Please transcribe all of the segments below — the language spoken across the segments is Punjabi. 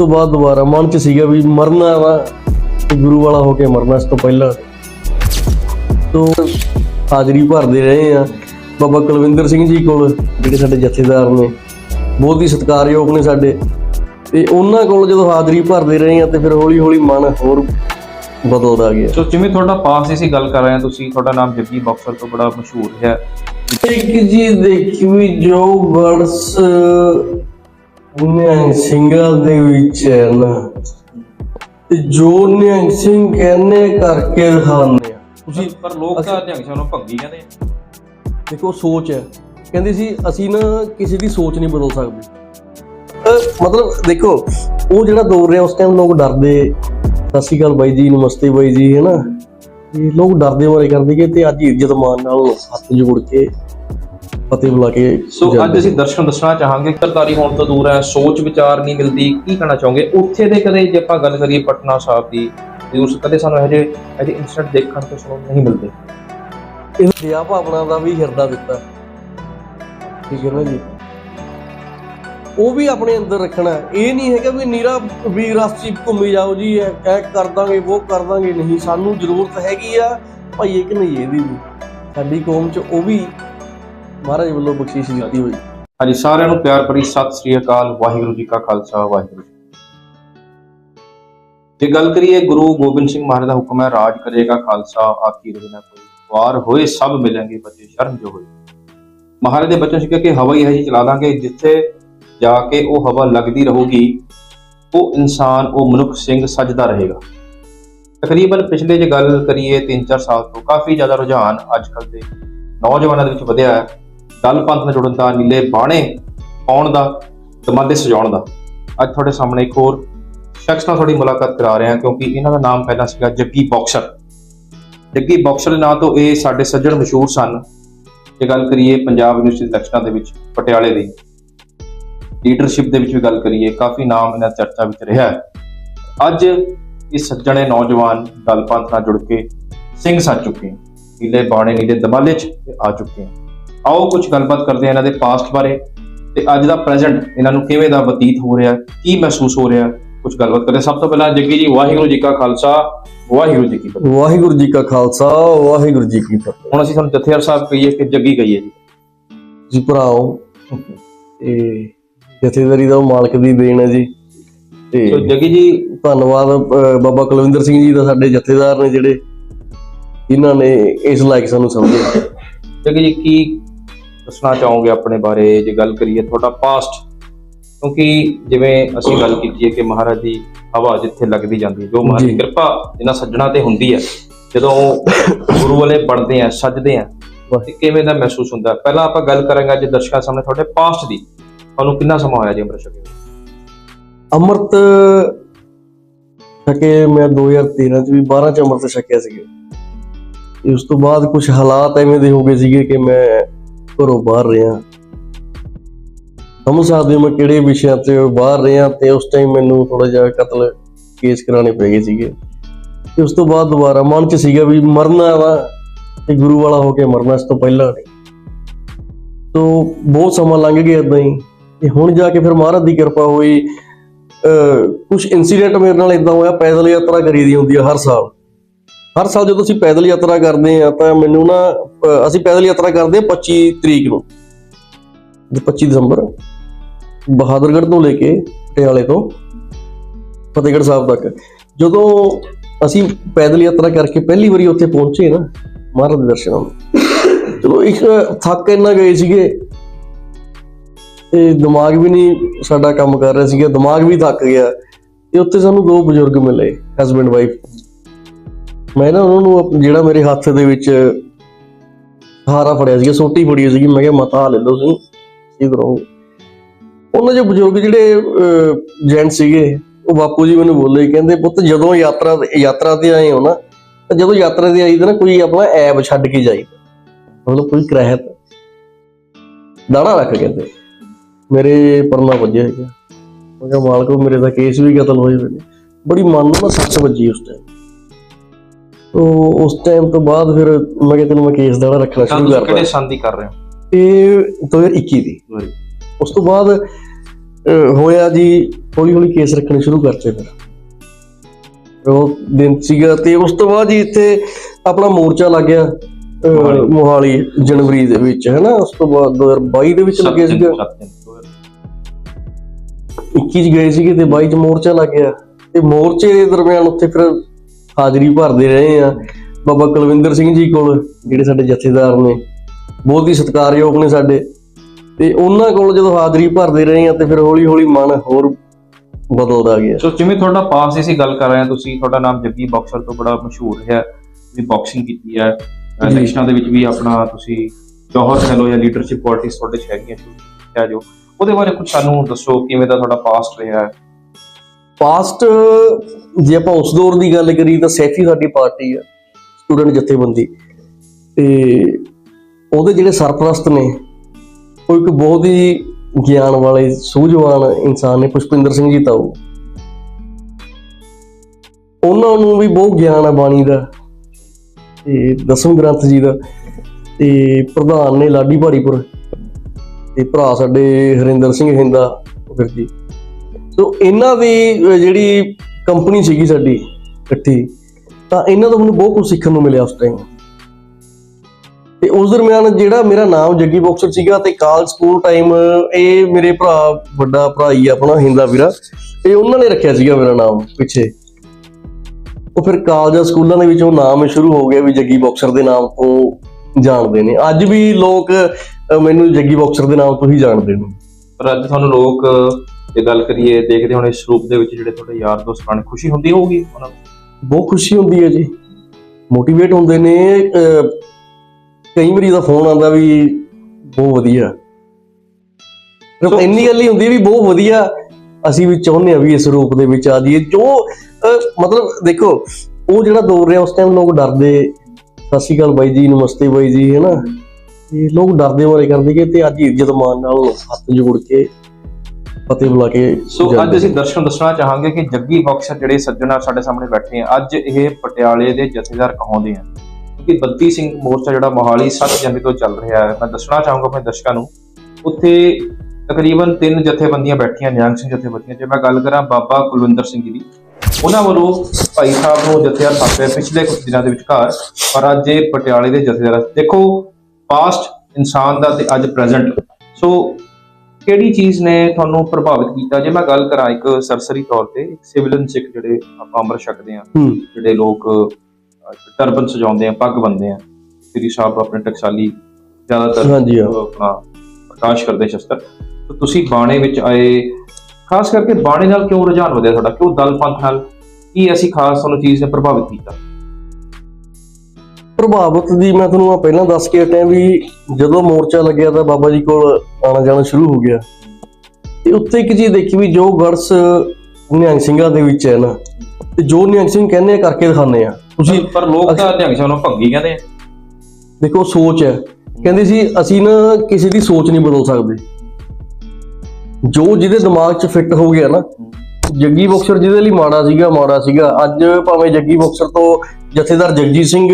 ਤੋਂ ਬਾਅਦ ਦੁਬਾਰਾ ਮਨ ਚ ਸੀਗਾ ਵੀ ਮਰਨਾ ਵਾ ਤੇ ਗੁਰੂ ਵਾਲਾ ਹੋ ਕੇ ਮਰਨਾ ਇਸ ਤੋਂ ਪਹਿਲਾਂ। ਤੋਂ ਹਾਜ਼ਰੀ ਭਰਦੇ ਰਹੇ ਆ ਬਾਬਾ ਕੁਲਵਿੰਦਰ ਸਿੰਘ ਜੀ ਕੋਲ ਜਿਹੜੇ ਸਾਡੇ ਜਥੇਦਾਰ ਨੇ ਬਹੁਤ ਹੀ ਸਤਿਕਾਰਯੋਗ ਨੇ ਸਾਡੇ। ਤੇ ਉਹਨਾਂ ਕੋਲ ਜਦੋਂ ਹਾਜ਼ਰੀ ਭਰਦੇ ਰਹੇ ਆ ਤੇ ਫਿਰ ਹੌਲੀ ਹੌਲੀ ਮਨ ਹੋਰ ਬਦਲਦਾ ਗਿਆ। ਸੋ ਜਿਵੇਂ ਤੁਹਾਡਾ ਪਾਸ ਸੀ ਗੱਲ ਕਰ ਰਹੇ ਹਾਂ ਤੁਸੀਂ ਤੁਹਾਡਾ ਨਾਮ ਜੱਗੀ ਬਾਕਸਰ ਤੋਂ ਬੜਾ ਮਸ਼ਹੂਰ ਹੈ। ਇੱਕ ਜੀ ਦੇਖੀ ਵੀ ਜੋ ਵਰਡਸ ਨਿਹੰਗ ਸਿੰਘਾਂ ਦੇ ਵਿੱਚ ਹੈ ਨਾ ਤੇ ਜੋ ਨਿਹੰਗ ਸਿੰਘ ਕਹਿੰਦੇ ਕਰਕੇ ਦਿਖਾਉਂਦੇ ਆ। ਤੁਸੀਂ ਪਰ ਲੋਕ ਤਾਂ ਨਿਹੰਗ ਸਿੰਘ ਨੂੰ ਭੰਗੀ ਕਹਿੰਦੇ ਆ। ਦੇਖੋ ਸੋਚ ਹੈ। ਕਹਿੰਦੇ ਸੀ ਅਸੀਂ ਨਾ ਕਿਸੇ ਦੀ ਸੋਚ ਨਹੀਂ ਬਦਲ ਸਕਦੇ। ਮਤਲਬ ਦੇਖੋ ਉਹ ਜਿਹੜਾ ਦੌਰ ਰਿਹਾ ਉਸ ਟਾਈਮ ਲੋਕ ਡਰਦੇ। ਸਤਿ ਸ਼੍ਰੀ ਅਕਾਲ ਬਾਈ ਜੀ ਨਮਸਤੇ ਬਾਈ ਜੀ ਹੈ ਨਾ ਇਹ ਲੋਕ ਡਰਦੇ ਮਾਰੇ ਕਰਦੇ ਕਿ ਤੇ ਅੱਜ ਇੱਜ਼ਤ ਮਾਨ ਨਾਲ ਹੱਥ ਜੋੜ ਕੇ ਫਤਿਹ ਬੁਲਾ ਕੇ ਸੋ ਅੱਜ। ਅਸੀਂ ਦਰਸ਼ਨ ਦੱਸਣਾ ਚਾਹਾਂਗੇ ਕਰਤਾਰੀ ਹੋਣ ਤੋਂ ਦੂਰ ਹੈ ਸੋਚ ਵਿਚਾਰ ਨਹੀਂ ਮਿਲਦੀ ਕੀ ਕਹਿਣਾ ਚਾਹੋਗੇ? ਉੱਥੇ ਦੇ ਕਦੇ ਜੇ ਆਪਾਂ ਗੱਲ ਕਰੀਏ ਪਟਨਾ ਸਾਹਿਬ ਦੀ ਤੇ ਉਸ ਕਦੇ ਸਾਨੂੰ ਇਹੋ ਜਿਹੇ ਇਨਸੀਡੈਂਟ ਦੇਖਣ ਤੋਂ ਸੁਣਨ ਨਹੀਂ ਮਿਲਦੇ। ਇਹ ਦਇਆ ਭਾਵਨਾ ਦਾ ਵੀ ਹਿਰਦਾ ਦਿੱਤਾ। ਠੀਕ ਹੈ ਨਾ ਜੀ? ਉਹ ਵੀ ਆਪਣੇ ਅੰਦਰ ਰੱਖਣਾ। ਇਹ ਨਹੀਂ ਹੈਗਾ ਵੀ ਨੀਰਾ ਵੀ ਰਾਸਤੀ ਘੁੰਮੀ ਜਾਓ ਜੀ ਇਹ ਇਹ ਕਰ ਦਾਂਗੇ ਉਹ ਕਰ ਦਾਂਗੇ ਨਹੀਂ ਸਾਨੂੰ ਜ਼ਰੂਰਤ ਹੈਗੀ ਆ ਭਾਈ ਇੱਕ ਨਹੀਂ ਇਹਦੀ ਵੀ ਸਾਡੀ ਕੌਮ 'ਚ ਉਹ ਵੀ ਮਹਾਰਾਜ ਵੱਲੋਂ ਬਖਸ਼ਿਸ਼ ਦਿੱਤੀ ਹੋਈ। ਹਾਂਜੀ ਸਾਰਿਆਂ ਨੂੰ ਪਿਆਰ ਭਰੀ ਸਤਿ ਸ੍ਰੀ ਅਕਾਲ ਵਾਹਿਗੁਰੂ ਜੀ ਕਾ ਖਾਲਸਾ ਵਾਹਿਗੁਰੂ। ਜੇ ਗੱਲ ਕਰੀਏ ਗੁਰੂ ਗੋਬਿੰਦ ਸਿੰਘ ਮਹਾਰਾਜ ਦਾ ਹੁਕਮ ਹੈ ਰਾਜ ਕਰੇਗਾ ਖਾਲਸਾ ਆਕੀ ਰਹੇ ਨਾ ਕੋਈ ਵਾਰ ਹੋਏ ਸਭ ਮਿਲਾਂਗੇ ਬਚੇ ਸ਼ਰਮ ਜੋ ਹੋਏ। ਮਹਾਰਾਜ ਦੇ ਬਚਨ ਸੀ ਕਿ ਹਵਾ ਹੀ ਹੈ ਜੀ ਚਲਾ ਦਾਂਗੇ ਜਿੱਥੇ ਜਾ ਕੇ ਉਹ ਹਵਾ ਲੱਗਦੀ ਰਹੂਗੀ ਉਹ ਇਨਸਾਨ ਉਹ ਮਨੁੱਖ ਸਿੰਘ ਸਜਦਾ ਰਹੇਗਾ। ਤਕਰੀਬਨ ਪਿਛਲੇ ਜੇ ਗੱਲ ਕਰੀਏ 3-4 ਸਾਲ ਤੋਂ ਕਾਫੀ ਜ਼ਿਆਦਾ ਰੁਝਾਨ ਅੱਜਕੱਲ ਦੇ ਨੌਜਵਾਨਾਂ ਦੇ ਵਿੱਚ ਵਧਿਆ ਹੈ। ਦਲ ਪੰਥ ਨਾਲ ਜੁੜਨ ਦਾ ਨੀਲੇ ਬਾਣੇ ਪਾਉਣ ਦਾ ਦਮਾਦੇ ਸਜਾਉਣ ਦਾ। ਅੱਜ ਤੁਹਾਡੇ ਸਾਹਮਣੇ ਇੱਕ ਹੋਰ ਸ਼ਖਸ ਨਾਲ ਤੁਹਾਡੀ ਮੁਲਾਕਾਤ ਕਰਾ ਰਹੇ ਹਾਂ ਕਿਉਂਕਿ ਇਹਨਾਂ ਦਾ ਨਾਮ ਪਹਿਲਾਂ ਸੀਗਾ ਜੱਗੀ ਬਾਕਸਰ। ਜੱਗੀ ਬਾਕਸਰ ਦੇ ਨਾਂ ਤੋਂ ਇਹ ਸਾਡੇ ਸੱਜਣ ਮਸ਼ਹੂਰ ਸਨ। ਜੇ ਗੱਲ ਕਰੀਏ ਪੰਜਾਬ ਯੂਨੀਵਰਸਿਟੀ ਇਲੈਕਸ਼ਨਾਂ ਦੇ ਵਿੱਚ, ਪਟਿਆਲੇ ਦੀ। ਲੀਡਰਸ਼ਿਪ ਦੇ ਵਿੱਚ ਵੀ ਗੱਲ ਕਰੀਏ, ਕਾਫੀ ਨਾਮ ਇਹਨਾਂ ਚਰਚਾ ਵਿੱਚ ਰਿਹਾ ਹੈ। ਅੱਜ ਇਸ ਸੱਜਣੇ ਨੌਜਵਾਨ ਦਲ ਪੰਥ ਨਾਲ ਜੁੜ ਕੇ ਸਿੰਘ ਸੱਜ ਚੁੱਕੇ। ਨੀਲੇ ਬਾਣੇ, ਨੀਲੇ ਦਮਾਲੇ 'ਚ ਆ ਚੁੱਕੇ ਹਨ। ਆਓ ਕੁਝ ਗੱਲਬਾਤ ਕਰਦੇ ਹਾਂ ਇਹਨਾਂ ਦੇ ਪਾਸਟ ਬਾਰੇ ਤੇ ਅੱਜ ਦਾ ਪ੍ਰੈਜ਼ੈਂਟ ਇਹਨਾਂ ਨੂੰ ਕਿਵੇਂ ਦਾ ਬਤੀਤ ਹੋ ਰਿਹਾ ਕੀ ਮਹਿਸੂਸ ਹੋ ਰਿਹਾ ਕੁਝ ਗੱਲਬਾਤ ਕਰਦੇ। ਸਭ ਤੋਂ ਪਹਿਲਾਂ ਜੱਗੀ ਜੀ ਵਾਹਿਗੁਰੂ ਜੀ ਕਾ ਖਾਲਸਾ ਵਾਹਿਗੁਰੂ ਜੀ ਕੀ ਫਤਿਹ। ਵਾਹਿਗੁਰੂ ਜੀ ਕਾ ਖਾਲਸਾ ਵਾਹਿਗੁਰੂ ਜੀ ਕੀ ਫਤਿਹ। ਹੁਣ ਅਸੀਂ ਤੁਹਾਨੂੰ ਜਥੇਦਾਰ ਸਾਹਿਬ ਕਹੀਏ ਕਿ ਜੱਗੀ ਕਹੀਏ ਜੀ। ਜੀ ਭਰਾਓ ਤੇ ਜਥੇਦਾਰੀ ਦਾ ਮਾਲਕ ਦੀ ਦੇਣ ਹੈ ਜੀ। ਤੇ ਸੋ ਜੱਗੀ ਜੀ ਧੰਨਵਾਦ ਬਾਬਾ ਕੁਲਵਿੰਦਰ ਸਿੰਘ ਜੀ ਦਾ ਸਾਡੇ ਜਥੇਦਾਰ ਨੇ ਜਿਹੜੇ ਜਿਨ੍ਹਾਂ ਨੇ ਇਸ ਲਾਇਕ ਸਾਨੂੰ ਸਮਝਿਆ। ਜੱਗੀ ਜੀ ਕੀ ਦੱਸਣਾ ਚਾਹੋਗੇ ਆਪਣੇ ਬਾਰੇ ਜੇ ਗੱਲ ਕਰੀਏ ਤੁਹਾਡਾ ਪਾਸਟ ਕਿਉਂਕਿ ਜਿਵੇਂ ਅਸੀਂ ਗੱਲ ਕੀਤੀ ਹੈ ਕਿ ਮਹਾਰਾਜ ਦੀ ਹਵਾ ਜਿੱਥੇ ਲੱਗਦੀ ਜਾਂਦੀ ਜੋ ਮਹਾਰਾਜ ਦੀ। ਕਿਰਪਾ ਇਹਨਾਂ ਸੱਜਣਾ ਤੇ ਹੁੰਦੀ ਹੈ ਜਦੋਂ ਗੁਰੂ ਵਾਲੇ ਬਣਦੇ ਆ ਸੱਜਦੇ ਆ ਕਿਵੇਂ ਦਾ ਮਹਿਸੂਸ ਹੁੰਦਾ? ਪਹਿਲਾਂ ਆਪਾਂ ਗੱਲ ਕਰਾਂਗੇ ਅੱਜ ਦਰਸ਼ਕਾਂ ਸਾਹਮਣੇ ਤੁਹਾਡੇ ਪਾਸਟ ਦੀ ਤੁਹਾਨੂੰ ਕਿੰਨਾ ਸਮਾਂ ਹੋਇਆ ਜੀ ਅੰਮ੍ਰਿਤ ਛਕੇ? ਅੰਮ੍ਰਿਤ ਛਕੇ ਮੈਂ 2013 ਚ ਵੀ 12 ਚ ਅੰਮ੍ਰਿਤ ਛਕਿਆ ਸੀਗਾ ਉਸ ਤੋਂ ਬਾਅਦ ਕੁਝ ਹਾਲਾਤ ਐਵੇਂ ਦੇ ਹੋ ਗਏ ਸੀਗੇ ਕਿ ਮੈਂ ਘਰੋਂ ਬਾਹਰ ਰਿਹਾ ਸਮਝ ਸਕਦੇ ਹੋ ਮੈਂ ਕਿਹੜੇ ਵਿਸ਼ਿਆਂ ਤੇ ਬਾਹਰ ਰਿਹਾ ਤੇ ਉਸ ਟਾਈਮ ਮੈਨੂੰ ਥੋੜਾ ਜਿਹਾ ਕਤਲ ਕੇਸ ਕਰਾਣੇ ਪੈ ਗਏ ਸੀਗੇ। ਤੇ ਉਸ ਤੋਂ ਬਾਅਦ ਦੁਬਾਰਾ ਮਨ ਚ ਸੀਗਾ ਵੀ ਮਰਨਾ ਵਾ ਤੇ ਗੁਰੂ ਵਾਲਾ ਹੋ ਕੇ ਮਰਨਾ, ਇਸ ਤੋਂ ਪਹਿਲਾਂ ਨਹੀਂ। ਤੋ ਬਹੁਤ ਸਮਾਂ ਲੰਘ ਗਿਆ ਇਦਾਂ ਹੀ। ਤੇ ਹੁਣ ਜਾ ਕੇ ਫਿਰ ਮਹਾਰਾਜ ਦੀ ਕਿਰਪਾ ਹੋਈ। ਕੁਝ ਇਨਸੀਡੈਂਟ ਮੇਰੇ ਨਾਲ ਇਦਾਂ ਹੋਇਆ, ਪੈਦਲ ਯਾਤਰਾ ਕਰੀ ਦੀ ਹੁੰਦੀ ਹੈ ਹਰ ਸਾਲ। ਹਰ ਸਾਲ ਜਦੋਂ ਅਸੀਂ ਪੈਦਲ ਯਾਤਰਾ ਕਰਦੇ ਆ ਤਾਂ ਮੈਨੂੰ ਨਾ ਅਹ, ਅਸੀਂ ਪੈਦਲ ਯਾਤਰਾ ਕਰਦੇ ਆ 25 ਤਰੀਕ ਨੂੰ। ਜੋ 25 ਦਸੰਬਰ ਬਹਾਦਰਗੜ੍ਹ ਤੋਂ ਲੈ ਕੇ ਪਟਿਆਲੇ ਤੋਂ ਫਤਿਹਗੜ੍ਹ ਸਾਹਿਬ ਤੱਕ। ਜਦੋਂ ਅਸੀਂ ਪੈਦਲ ਯਾਤਰਾ ਕਰਕੇ ਪਹਿਲੀ ਵਾਰੀ ਉੱਥੇ ਪਹੁੰਚੇ ਨਾ ਮਹਾਰਾਜ ਦੇ ਦਰਸ਼ਨਾਂ ਨੂੰ ਚਲੋ ਇੱਕ ਥੱਕ ਇੰਨਾ ਗਏ ਸੀਗੇ ਤੇ ਦਿਮਾਗ ਵੀ ਨਹੀਂ ਸਾਡਾ ਕੰਮ ਕਰ ਰਿਹਾ ਸੀਗਾ ਦਿਮਾਗ ਵੀ ਥੱਕ ਗਿਆ। ਤੇ ਉੱਥੇ ਸਾਨੂੰ ਦੋ ਬਜ਼ੁਰਗ ਮਿਲੇ ਹਸਬੰਡ ਵਾਈਫ ਮੈਂ ਨਾ ਉਹਨਾਂ ਨੂੰ ਜਿਹੜਾ ਮੇਰੇ ਹੱਥ ਦੇ ਵਿੱਚ ਹਾਰਾ ਫੜਿਆ ਸੀਗਾ, ਸੋਟੀ ਫੜੀ ਸੀਗੀ, ਮੈਂ ਕਿਹਾ ਮਤਾ ਲੈ ਲਓ ਤੁਸੀਂ ਠੀਕ ਰਹੋਗੇ ਉਹਨਾਂ ਦੇ ਬਜ਼ੁਰਗ ਜਿਹੜੇ ਜੈਂਟ ਸੀਗੇ, ਉਹ ਬਾਪੂ ਜੀ ਮੈਨੂੰ ਬੋਲੇ, ਕਹਿੰਦੇ, ਪੁੱਤ, ਜਦੋਂ ਯਾਤਰਾ ਯਾਤਰਾ ਤੇ ਆਏ ਹੋ ਨਾ, ਤਾਂ ਜਦੋਂ ਯਾਤਰਾ ਤੇ ਆਈਦਾ ਨਾ, ਕੋਈ ਆਪਣਾ ਐਬ ਛੱਡ ਕੇ ਜਾਈਦਾ। ਮਤਲਬ ਕੋਈ ਕਿਰਾਇਤ ਦਾਣਾ ਰੱਖ ਕਹਿੰਦੇ। ਮੇਰੇ ਪਰਨਾ ਵੱਜਿਆ ਹੈਗਾ ਮੈਂ ਕਿਹਾ, ਮਾਲਕੋ, ਮੇਰੇ ਦਾ ਕੇਸ ਵੀ ਕਤਲ ਹੋਏ ਹੋਏ ਨੇ ਬੜੀ ਮਨ ਨੂੰ ਸੱਚ ਵੱਜੀ ਉਸ ਟਾਈਮ ਤੋ ਉਸ ਟਾਈਮ ਤੋਂ ਬਾਅਦ ਫਿਰ ਮੈਂ ਕਿਹਾ ਚਲੋ ਮੈਂ ਕੇਸ ਦਾਣਾ ਰੱਖਣਾ ਤਾਂ ਸ਼ੁਰੂ ਤੁਸੀਂ ਕਿਹੜੇ ਦੀ ਕਰ ਰਹੇ ਹੋ? ਇਹ 2021 ਦੀ। ਉਸ ਤੋਂ ਬਾਅਦ ਅਹ ਹੋਇਆ ਜੀ ਹੌਲੀ ਹੌਲੀ ਕੇਸ ਰੱਖਣੇ ਸ਼ੁਰੂ ਕਰਤੇ ਫਿਰ। ਫਿਰ ਉਹ ਦਿਨ ਸੀਗਾ ਤੇ ਉਸ ਤੋਂ ਬਾਅਦ ਜੀ ਇੱਥੇ ਆਪਣਾ ਮੋਰਚਾ ਲੱਗ ਗਿਆ ਅਹ, ਮੋਹਾਲੀ। ਮੋਹਾਲੀ ਜਨਵਰੀ ਦੇ ਵਿੱਚ ਹੈ ਨਾ ਉਸ ਤੋਂ ਬਾਅਦ 2022 ਦੇ ਵਿੱਚ ਲੱਗਿਆ ਸੀਗਾ। 21 ਚ ਗਏ ਸੀਗੇ ਤੇ 22 ਚ ਮੋਰਚਾ ਲੱਗ ਗਿਆ। ਤੇ ਮੋਰਚੇ ਦੇ ਦਰਮਿਆਨ ਉੱਥੇ ਫਿਰ ਹਾਜ਼ਰੀ ਭਰਦੇ ਰਹੇ ਆ ਬਾਬਾ ਕੁਲਵਿੰਦਰ ਸਿੰਘ ਜੀ ਕੋਲ ਜਿਹੜੇ ਸਾਡੇ ਜਥੇਦਾਰ ਨੇ ਬਹੁਤ ਹੀ ਸਤਿਕਾਰਯੋਗ ਨੇ ਸਾਡੇ। ਤੇ ਉਹਨਾਂ ਕੋਲ ਜਦੋਂ ਹਾਜ਼ਰੀ ਭਰਦੇ ਰਹੇ ਆ ਤੇ ਫਿਰ ਹੌਲੀ ਹੌਲੀ ਮਨ ਹੋਰ ਬਦਲਦਾ ਗਿਆ। ਸੋ ਜਿਵੇਂ ਤੁਹਾਡਾ ਪਾਸ ਦੀ ਸੀ ਗੱਲ ਕਰ ਰਹੇ ਹਾਂ ਤੁਸੀਂ ਤੁਹਾਡਾ ਨਾਮ ਜੱਗੀ ਬਾਕਸਰ ਤੋਂ ਬੜਾ ਮਸ਼ਹੂਰ ਹੈ ਤੁਸੀਂ ਬਾਕਸਿੰਗ ਕੀਤੀ ਹੈ। ਨੈਸ਼ਨਲ ਦੇ ਵਿੱਚ ਵੀ ਆਪਣਾ ਤੁਸੀਂ ਜੌਹਰ ਫੈਲੋ ਜਾਂ ਲੀਡਰਸ਼ਿਪ ਕੁਆਲਿਟੀਜ਼ ਤੁਹਾਡੇ ਚ ਹੈਗੀਆਂ ਜੋ। ਉਹਦੇ ਬਾਰੇ ਕੁਝ ਸਾਨੂੰ ਦੱਸੋ ਕਿਵੇਂ ਦਾ ਤੁਹਾਡਾ ਪਾਸਟ ਰਿਹਾ ਹੈ? ਪਾਸਟ ਜੇ ਆਪਾਂ ਉਸ ਦੌਰ ਦੀ ਗੱਲ ਕਰੀ ਤਾਂ ਸੈਫੀ ਸਾਡੀ ਪਾਰਟੀ ਆ ਸਟੂਡੈਂਟ ਜਥੇਬੰਦੀ। ਤੇ ਉਹਦੇ ਜਿਹੜੇ ਸਰਪ੍ਰਸਤ ਨੇ, ਉਹ ਇੱਕ ਬਹੁਤ ਹੀ ਗਿਆਨ ਵਾਲੇ, ਸੂਝਵਾਨ ਇਨਸਾਨ ਨੇ, ਪੁਸ਼ਪਿੰਦਰ ਸਿੰਘ ਜੀ ਤਾਊ ਉਹਨਾਂ ਨੂੰ ਵੀ ਬਹੁਤ ਗਿਆਨ ਹੈ ਬਾਣੀ ਦਾ, ਤੇ ਦਸਮ ਗ੍ਰੰਥ ਜੀ ਦਾ, ਤੇ ਪ੍ਰਧਾਨ ਨੇ ਲਾਡੀ ਭਾੜੀਪੁਰ, ਤੇ ਭਰਾ ਸਾਡੇ ਹਰਿੰਦਰ ਸਿੰਘ ਹਿੰਦਾ ਫਿਰ ਜੀ। ਸੋ ਇਹਨਾਂ ਦੀ ਜਿਹੜੀ ਕੰਪਨੀ ਸੀਗੀ ਸਾਡੀ ਇਕੱਠੀ, ਤਾਂ ਇਹਨਾਂ ਤੋਂ ਮੈਨੂੰ ਬਹੁਤ ਕੁਝ ਸਿੱਖਣ ਨੂੰ ਮਿਲਿਆ ਉਸ ਟਾਈਮ ਤੇ ਉਸ ਦਰਮਿਆਨ ਜਿਹੜਾ ਮੇਰਾ ਨਾਮ ਜੱਗੀ ਬਾਕਸਰ ਸੀਗਾ ਤੇ ਕਾਲ ਸਕੂਲ ਟਾਈਮ ਇਹ ਮੇਰੇ ਭਰਾ, ਵੱਡਾ ਭਰਾ ਹੀ ਆਪਣਾ, ਹਿੰਦਾ ਵੀਰਾ ਇਹ ਉਹਨਾਂ ਨੇ ਰੱਖਿਆ ਸੀਗਾ ਮੇਰਾ ਨਾਮ ਪਿੱਛੇ। ਉਹ ਫਿਰ ਕਾਲਜਾਂ, ਸਕੂਲਾਂ ਦੇ ਵਿੱਚ ਉਹ ਨਾਮ ਸ਼ੁਰੂ ਹੋ ਗਿਆ ਵੀ ਜੱਗੀ ਬਾਕਸਰ ਦੇ ਨਾਮ ਤੋਂ ਜਾਣਦੇ ਨੇ। ਅੱਜ ਵੀ ਲੋਕ ਮੈਨੂੰ ਜੱਗੀ ਬਾਕਸਰ ਦੇ ਨਾਮ ਤੋਂ ਹੀ ਜਾਣਦੇ ਨੇ। ਪਰ ਅੱਜ ਤੁਹਾਨੂੰ ਲੋਕ ਜੇ ਗੱਲ ਕਰੀਏ ਦੇਖਦੇ ਹੁਣ ਇਸ ਰੂਪ ਦੇ ਵਿੱਚ ਜਿਹੜੇ ਤੁਹਾਡੇ ਯਾਰ ਦੋਸਤ ਬਣ ਖੁਸ਼ੀ ਹੁੰਦੀ ਹੋਊਗੀ ਉਹਨਾਂ ਨੂੰ? ਬਹੁਤ ਖੁਸ਼ੀ ਹੁੰਦੀ ਹੈ ਜੀ। ਮੋਟੀਵੇਟ ਹੁੰਦੇ ਨੇ ਕਈ ਵਾਰੀ ਦਾ ਫੋਨ ਆਉਂਦਾ ਵੀ ਬਹੁਤ ਵਧੀਆ। ਸਿਰਫ ਇੰਨੀ ਗੱਲ ਹੀ ਹੁੰਦੀ ਹੈ ਵੀ ਬਹੁਤ ਵਧੀਆ। ਅਸੀਂ ਵੀ ਚਾਹੁੰਦੇ ਆ ਵੀ ਇਸ ਰੂਪ ਦੇ ਵਿੱਚ ਆ ਜਾਈਏ। ਜੋ ਮਤਲਬ ਦੇਖੋ ਉਹ ਜਿਹੜਾ ਦੌਰ ਰਿਹਾ ਉਸ ਟਾਈਮ ਲੋਕ ਡਰਦੇ। ਸਤਿ ਸ਼੍ਰੀ ਅਕਾਲ ਬਾਈ ਜੀ ਨਮਸਤੇ ਬਾਈ ਜੀ ਹੈ ਨਾ ਤੇ ਲੋਕ ਡਰਦੇ ਮਾਰੇ ਕਰਦੇ ਕਿ ਤੇ ਅੱਜ ਇੱਜ਼ਤ ਮਾਨ ਨਾਲ ਹੱਥ ਜੋੜ ਕੇ ਫਤਿਹ ਬੁਲਾ ਕੇ ਸੋ ਅੱਜ ਅਸੀਂ ਦਰਸ਼ਨ ਦੱਸਣਾ ਚਾਹਾਂਗੇ ਕਿ ਜੱਗੀ ਬਾਕਸਰ ਜਿਹੜੇ ਸੱਜਣਾ ਸਾਡੇ ਸਾਹਮਣੇ ਬੈਠੇ ਆ ਅੱਜ ਇਹ ਪਟਿਆਲੇ ਦੇ ਜਥੇਦਾਰ ਕਹਾਉਂਦੇ ਆ। ਕਿਉਂਕਿ ਬੱਤੀ ਸਿੰਘ ਮੋਰਚਾ ਜਿਹੜਾ ਮੋਹਾਲੀ 7 ਜਨਵਰੀ ਤੋਂ ਚੱਲ ਰਿਹਾ ਹੈ ਮੈਂ ਦੱਸਣਾ ਚਾਹੂੰਗਾ ਆਪਣੇ ਦਰਸ਼ਕਾਂ ਨੂੰ ਉੱਥੇ ਤਕਰੀਬਨ ਤਿੰਨ ਜਥੇਬੰਦੀਆਂ ਬੈਠੀਆਂ ਨਿਹੰਗ ਸਿੰਘ ਜਥੇਬੰਦੀਆਂ ਜੇ ਮੈਂ ਗੱਲ ਕਰਾਂ ਬਾਬਾ ਕੁਲਵਿੰਦਰ ਸਿੰਘ ਜੀ ਦੀ ਉਹਨਾਂ ਵੱਲੋਂ ਭਾਈ ਸਾਹਿਬ ਨੂੰ ਜਥੇਦਾਰ ਥਾਪਿਆ ਪਿਛਲੇ ਕੁਝ ਦਿਨਾਂ ਦੇ ਵਿਚਕਾਰ ਪਰ ਅੱਜ ਇਹ ਪਟਿਆਲੇ ਦੇ ਜਥੇਦਾਰ ਦੇਖੋ ਪਾਸਟ ਇਨਸਾਨ ਦਾ ਤੇ ਅੱਜ ਪ੍ਰੈਜ਼ੈਂਟ ਸੋ ਕਿਹੜੀ ਚੀਜ਼ ਨੇ ਤੁਹਾਨੂੰ ਪ੍ਰਭਾਵਿਤ ਕੀਤਾ? ਜੇ ਮੈਂ ਗੱਲ ਕਰਾਂ ਇੱਕ ਸਰਸਰੀ ਤੌਰ ਤੇ ਇੱਕ ਸਿਵਲਨ ਸਿੱਖ ਜਿਹੜੇ ਆਪਾਂ ਅੰਮ੍ਰਿਤ ਛਕਦੇ ਆ ਜਿਹੜੇ ਲੋਕ ਟਰਬਨ ਸਜਾਉਂਦੇ ਆ ਪੱਗ ਬੰਨਦੇ ਆ ਸ੍ਰੀ ਸਾਹਿਬ ਆਪਣੇ ਟਕਸਾਲੀ ਜ਼ਿਆਦਾਤਰ ਆਪਣਾ ਪ੍ਰਕਾਸ਼ ਕਰਦੇ ਸ਼ਸਤਰ। ਤੇ ਤੁਸੀਂ ਬਾਣੇ ਵਿੱਚ ਆਏ ਖਾਸ ਕਰਕੇ ਬਾਣੇ ਨਾਲ ਕਿਉਂ ਰੁਝਾਨ ਵਧਿਆ ਤੁਹਾਡਾ? ਕਿਉਂ ਦਲ ਪੰਥ ਨਾਲ? ਕੀ ਐਸੀ ਖਾਸ ਤੁਹਾਨੂੰ ਚੀਜ਼ ਨੇ ਪ੍ਰਭਾਵਿਤ ਕੀਤਾ? ਪ੍ਰਭਾਵਿਤ ਦੀ ਮੈਂ ਤੁਹਾਨੂੰ ਆ ਪਹਿਲਾਂ ਦੱਸ ਕੇ ਹਟਿਆ ਵੀ ਜਦੋਂ ਮੋਰਚਾ ਲੱਗਿਆ ਤਾਂ ਬਾਬਾ ਜੀ ਕੋਲ ਆਣਾ ਜਾਣਾ ਸ਼ੁਰੂ ਹੋ ਗਿਆ। ਤੇ ਉੱਥੇ ਇੱਕ ਚੀਜ਼ ਦੇਖੀ ਵੀ ਜੋ ਗੜਸ ਨਿਹੰਗ ਸਿੰਘਾਂ ਦੇ ਵਿੱਚ ਹੈ ਨਾ ਤੇ ਜੋ ਨਿਹੰਗ ਸਿੰਘ ਕਹਿੰਦੇ ਆ ਕਰਕੇ ਦਿਖਾਉਂਦੇ ਆ। ਤੁਸੀਂ ਪਰ ਲੋਕ ਤਾਂ ਨਿਹੰਗ ਸਿੰਘ ਨੂੰ ਭੰਗੀ ਕਹਿੰਦੇ ਆ। ਦੇਖੋ ਸੋਚ ਹੈ। ਕਹਿੰਦੇ ਸੀ ਅਸੀਂ ਨਾ ਕਿਸੇ ਦੀ ਸੋਚ ਨਹੀਂ ਬਦਲ ਸਕਦੇ। ਜੋ ਜਿਹਦੇ ਦਿਮਾਗ 'ਚ ਫਿੱਟ ਹੋ ਗਿਆ ਨਾ ਜੱਗੀ ਬਾਕਸਰ ਜਿਹਦੇ ਲਈ ਮਾੜਾ ਸੀਗਾ ਮਾੜਾ ਸੀਗਾ। ਅੱਜ ਭਾਵੇਂ ਜੱਗੀ ਬਾਕਸਰ ਤੋਂ ਜਥੇਦਾਰ ਜਗਜੀਤ ਸਿੰਘ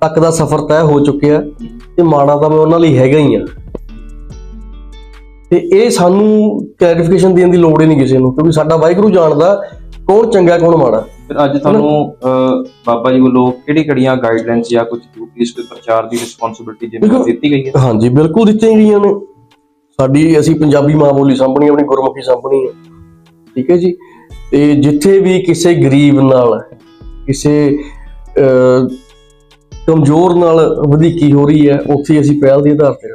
ਤੱਕ ਦਾ ਸਫ਼ਰ ਤੈਅ ਹੋ ਚੁੱਕਿਆ ਤੇ ਮਾੜਾ ਤਾਂ ਮੈਂ ਉਹਨਾਂ ਲਈ ਹੈਗਾ ਹੀ ਆ। ਤੇ ਇਹ ਸਾਨੂੰ ਕਲੈਰੀਫਿਕੇਸ਼ਨ ਦੇਣ ਦੀ ਲੋੜ ਹੀ ਨਹੀਂ ਕਿਸੇ ਨੂੰ ਕਿਉਂਕਿ ਸਾਡਾ ਵਾਹਿਗੁਰੂ ਜਾਣਦਾ ਕੌਣ ਚੰਗਾ ਕੌਣ ਮਾੜਾ। ਫਿਰ ਅੱਜ ਤੁਹਾਨੂੰ ਬਾਬਾ ਜੀ ਵੱਲੋਂ ਕਿਹੜੀ ਕਿਹੜੀਆਂ ਗਾਈਡਲਾਈਨਸ ਜਾਂ ਕੁਝ ਡਿਊਟੀਜ਼ ਕੋਈ ਪ੍ਰਚਾਰ ਦੀ ਰਿਸਪੌਂਸਿਬਿਲਟੀ ਜਿਵੇਂ ਦਿੱਤੀ ਗਈ ਹੈ? ਹਾਂਜੀ ਬਿਲਕੁਲ ਦਿੱਤੀਆਂ ਗਈਆਂ ਨੇ। ਸਾਡੀ ਅਸੀਂ ਪੰਜਾਬੀ ਮਾਂ ਬੋਲੀ ਸਾਂਭਣੀ ਆਪਣੀ ਗੁਰਮੁਖੀ ਸਾਂਭਣੀ ਹੈ। ਠੀਕ ਹੈ ਜੀ? ਤੇ ਜਿੱਥੇ ਵੀ ਕਿਸੇ ਗਰੀਬ ਨਾਲ ਕਿਸੇ ਕਮਜ਼ੋਰ ਨਾਲ ਵਧੀਕੀ ਹੋ ਰਹੀ ਹੈ, ਉੱਥੇ ਅਸੀਂ ਪਹਿਲ ਦੇ ਆਧਾਰ ਤੇ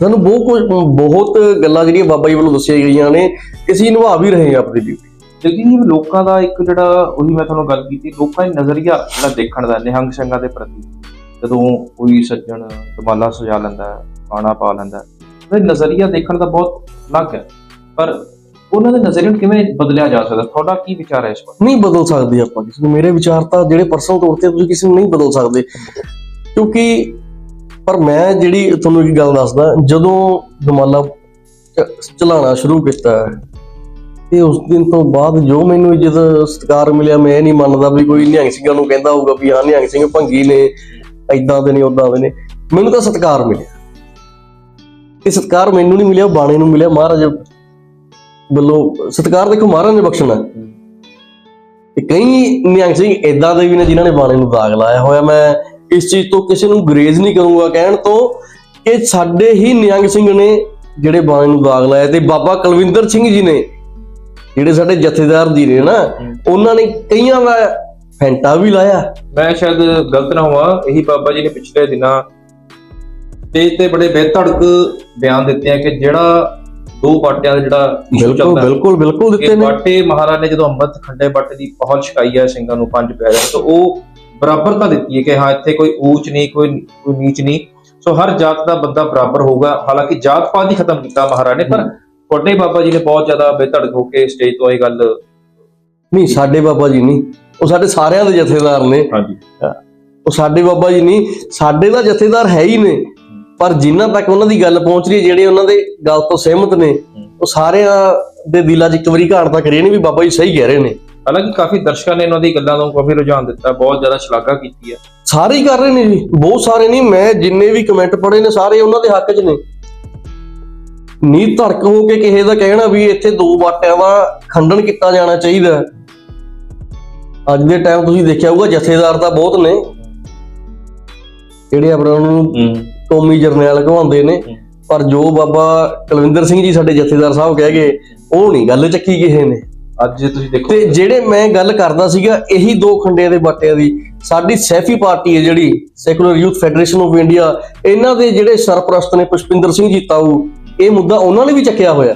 ਸਾਨੂੰ ਬਹੁਤ ਕੁਝ, ਬਹੁਤ ਗੱਲਾਂ ਜਿਹੜੀਆਂ ਬਾਬਾ ਜੀ ਵੱਲੋਂ ਦੱਸੀਆਂ ਗਈਆਂ ਨੇ ਅਸੀਂ ਨਿਭਾ ਵੀ ਰਹੇ ਹਾਂ ਆਪਣੀ ਡਿਊਟੀ ਲੇਕਿਨ ਇਹ ਲੋਕਾਂ ਦਾ ਇੱਕ ਜਿਹੜਾ, ਉਹੀ ਮੈਂ ਤੁਹਾਨੂੰ ਗੱਲ ਕੀਤੀ, ਲੋਕਾਂ ਦਾ ਨਜ਼ਰੀਆ ਜਿਹੜਾ ਦੇਖਣ ਦਾ, ਨਿਹੰਗ ਸਿੰਘਾਂ ਦੇ ਪ੍ਰਤੀ। ਜਦੋਂ ਕੋਈ ਸੱਜਣ ਦਮਾਲਾ ਸਜਾ ਲੈਂਦਾ ਹੈ ਪਾਣਾ ਪਾ ਲੈਂਦਾ ਹੈ ਨਜ਼ਰੀਆ ਦੇਖਣ ਦਾ ਬਹੁਤ ਅਲੱਗ ਹੈ। ਪਰ ਉਹਨਾਂ ਦੇ ਨਜ਼ਰੀਏ ਨੂੰ ਕਿਵੇਂ ਬਦਲਿਆ ਜਾ ਸਕਦਾ? ਤੁਹਾਡਾ ਕੀ ਵਿਚਾਰ ਹੈ ਇਸ ਬਾਰੇ? ਨਹੀਂ ਬਦਲ ਸਕਦੇ ਆਪਾਂ ਕਿਸੇ ਨੂੰ। ਮੇਰੇ ਵਿਚਾਰ ਤਾਂ ਜਿਹੜੇ ਪਰਸਨਲ ਤੌਰ ਤੇ ਤੁਸੀਂ ਕਿਸੇ ਨੂੰ ਨਹੀਂ ਬਦਲ ਸਕਦੇ। ਕਿਉਂਕਿ, ਪਰ ਮੈਂ ਜਿਹੜੀ ਤੁਹਾਨੂੰ ਇੱਕ ਗੱਲ ਦੱਸਦਾ, ਜਦੋਂ ਦਮਾਲਾ ਚ- ਸ਼ੁਰੂ ਕੀਤਾ ਤੇ ਉਸ ਦਿਨ ਤੋਂ ਬਾਅਦ ਜੋ ਮੈਨੂੰ ਇੱਜ਼ਤ, ਸਤਿਕਾਰ ਮਿਲਿਆ, ਮੈਂ ਇਹ ਨਹੀਂ ਮੰਨਦਾ ਵੀ ਕੋਈ ਨਿਹੰਗ ਸਿੰਘਾਂ ਨੂੰ ਕਹਿੰਦਾ ਹੋਊਗਾ ਵੀ ਹਾਂ ਨਿਹੰਗ ਸਿੰਘ ਭੰਗੀ ਨੇ ਐਦਾਂ ਦੇ ਨੇ ਉਦਾਂ ਦੇ ਨੇ। ਮੈਨੂੰ ਤਾਂ ਸਤਿਕਾਰ ਮਿਲਿਆ। ਇਹ ਸਤਿਕਾਰ ਮੈਨੂੰ ਨਹੀਂ ਮਿਲਿਆ, ਬਾਣੇ ਨੂੰ ਮਿਲਿਆ। ਮਹਾਰਾਜ ਵੱਲੋਂ ਸਤਿਕਾਰ ਦੇਖੋ ਮਹਾਰਾਜ ਨੇ ਬਖਸ਼ਣਾ। ਤੇ ਕਈ ਨਿਹੰਗ ਸਿੰਘ ਇਦਾਂ ਦੇ ਵੀ ਨੇ ਜਿਨ੍ਹਾਂ ਨੇ ਬਾਣੇ ਨੂੰ ਦਾਗ ਲਾਇਆ ਹੋਇਆ। ਮੈਂ ਇਸ ਚੀਜ਼ ਤੋਂ ਕਿਸੇ ਨੂੰ ਗਰੇਜ਼ ਨਹੀਂ ਕਰੂੰਗਾ ਕਹਿਣ ਤੋਂ ਕਿ ਸਾਡੇ ਹੀ ਨਿਹੰਗ ਸਿੰਘ ਨੇ ਜਿਹੜੇ ਬਾਣੇ ਨੂੰ ਦਾਗ ਲਾਇਆ ਤੇ ਬਾਬਾ ਕੁਲਵਿੰਦਰ ਸਿੰਘ ਜੀ ਨੇ, ਜਿਹੜੇ ਸਾਡੇ ਜਥੇਦਾਰ ਜੀ ਨੇ ਨਾ, ਉਹਨਾਂ ਨੇ ਕਈਆਂ ਦਾ ਫੈਂਟਾ ਵੀ ਲਾਇਆ। ਮੈਂ ਸ਼ਾਇਦ ਗਲਤ ਨਾ ਹੋਵਾਂ, ਇਹੀ ਬਾਬਾ ਜੀ ਨੇ ਪਿਛਲੇ ਦਿਨਾਂ ਸਟੇਜ ਤੇ ਬੜੇ ਬੇਧੜਕ ਬਿਆਨ ਦਿੱਤੇ ਆ ਕਿ ਜਿਹੜਾ ਦੋ ਬਾਟਿਆਂ ਦਾ ਜਿਹੜਾ ਬਿਲਕੁਲ ਚੱਲਦਾ। ਬਿਲਕੁਲ ਬਿਲਕੁਲ ਕਿ ਦਿੱਤੇ ਨੇ। ਬਾਟੇ ਮਹਾਰਾਜ ਨੇ ਜਦੋਂ ਅੰਮ੍ਰਿਤ ਖੰਡੇ ਬਾਟੇ ਦੀ ਪਹੁੰਚ ਛਕਾਈ ਹੈ ਸਿੰਘਾਂ ਨੂੰ ਪੰਜ ਪਿਆਰਿਆਂ ਨੂੰ, ਤਾਂ ਉਹ ਬਰਾਬਰਤਾ ਦਿੱਤੀ ਹੈ ਕਿ ਹਾਂ ਇੱਥੇ ਕੋਈ ਊਚ ਨਹੀਂ ਕੋਈ ਕੋਈ ਨੀਚ ਨਹੀਂ। ਸੋ ਹਰ ਜਾਤ ਦਾ ਬੰਦਾ ਬਰਾਬਰ ਹੋਊਗਾ। ਹਾਲਾਂਕਿ ਜਾਤ ਪਾਤ ਹੀ ਖਤਮ ਕੀਤਾ ਮਹਾਰਾਜ ਨੇ ਪਰ ਵੱਡੇ ਬਾਬਾ ਜੀ ਨੇ ਬਹੁਤ ਜ਼ਿਆਦਾ ਬੇਧੜਕ ਹੋ ਕੇ ਸਟੇਜ ਤੋਂ ਇਹ ਗੱਲ ਨਹੀਂ ਸਾਡੇ ਬਾਬਾ ਜੀ ਨਹੀਂ। ਉਹ ਸਾਡੇ ਸਾਰਿਆਂ ਦੇ ਜਥੇਦਾਰ ਨੇ। ਹਾਂਜੀ। ਉਹ ਸਾਡੇ ਬਾਬਾ ਜੀ ਨਹੀਂ। ਸਾਡੇ ਦਾ ਜਥੇਦਾਰ ਹੈ ਹੀ ਨੇ। ਪਰ ਜਿਨ੍ਹਾਂ ਤੱਕ ਉਹਨਾਂ ਦੀ ਗੱਲ ਪਹੁੰਚ ਰਹੀ ਹੈ ਜਿਹੜੇ ਉਹਨਾਂ ਦੇ ਗੱਲ ਤੋਂ ਸਹਿਮਤ ਨੇ ਉਹ ਸਾਰਿਆਂ ਦੇ ਦਿਲਾਂ 'ਚ ਇੱਕ ਵਾਰੀ ਘਾਣ ਤਾਂ ਕਰੀ ਨੇ ਵੀ ਬਾਬਾ ਜੀ ਸਹੀ ਕਹਿ ਰਹੇ ਨੇ। ਹਾਲਾਂਕਿ ਕਾਫੀ ਦਰਸ਼ਕਾਂ ਨੇ ਇਹਨਾਂ ਦੀ ਗੱਲਾਂ ਨੂੰ ਕਾਫੀ ਰੁਝਾਨ ਦਿੱਤਾ ਬਹੁਤ ਜ਼ਿਆਦਾ ਸ਼ਲਾਘਾ ਕੀਤੀ ਹੈ। ਸਾਰੇ ਹੀ ਕਰ ਰਹੇ ਨੇ ਜੀ ਬਹੁਤ ਸਾਰੇ ਨਹੀਂ ਮੈਂ ਜਿੰਨੇ ਵੀ ਕਮੈਂਟ ਪੜ੍ਹੇ ਨੇ ਸਾਰੇ ਉਹਨਾਂ ਦੇ ਹੱਕ 'ਚ ਨੇ। ਨੀਤ ਧੜਕ ਹੋ ਕੇ ਕਿਸੇ ਦਾ ਕਹਿਣਾ ਵੀ ਇੱਥੇ ਦੋ ਬਾਟਿਆਂ ਦਾ ਖੰਡਨ ਕੀਤਾ ਜਾਣਾ ਚਾਹੀਦਾ। ਅੱਜ ਦੇ ਟਾਈਮ ਤੁਸੀਂ ਦੇਖਿਆ ਹੋਊਗਾ ਜਥੇਦਾਰ ਤਾਂ ਬਹੁਤ ਨੇ। ਜਿਹੜੇ ਆਪਣਾ ਨੂੰ ਕੌਮੀ ਜਰਨੈਲ ਕਹਾਉਂਦੇ ਨੇ। ਪਰ ਜੋ ਬਾਬਾ ਕੁਲਵਿੰਦਰ ਸਿੰਘ ਜੀ ਸਾਡੇ ਜਥੇਦਾਰ ਸਾਹਿਬ ਕਹਿ ਗਏ ਉਹ ਨਹੀਂ ਗੱਲ ਚੱਕੀ ਕਿਸੇ ਨੇ। ਅੱਜ ਤੁਸੀਂ ਦੇਖੋ। ਤੇ ਜਿਹੜੇ ਮੈਂ ਗੱਲ ਕਰਦਾ ਸੀਗਾ ਇਹੀ ਦੋ ਖੰਡਿਆਂ ਦੇ ਬਾਟਿਆਂ ਦੀ। ਸਾਡੀ ਸੈਫੀ ਪਾਰਟੀ ਹੈ ਜਿਹੜੀ secular youth federation of India ਇਹਨਾਂ ਦੇ ਜਿਹੜੇ ਸਰਪ੍ਰਸਤ ਨੇ ਪੁਸ਼ਪਿੰਦਰ ਸਿੰਘ ਜੀ ਤਾਊ ਇਹ ਮੁੱਦਾ ਉਹਨਾਂ ਨੇ ਵੀ ਚੱਕਿਆ ਹੋਇਆ।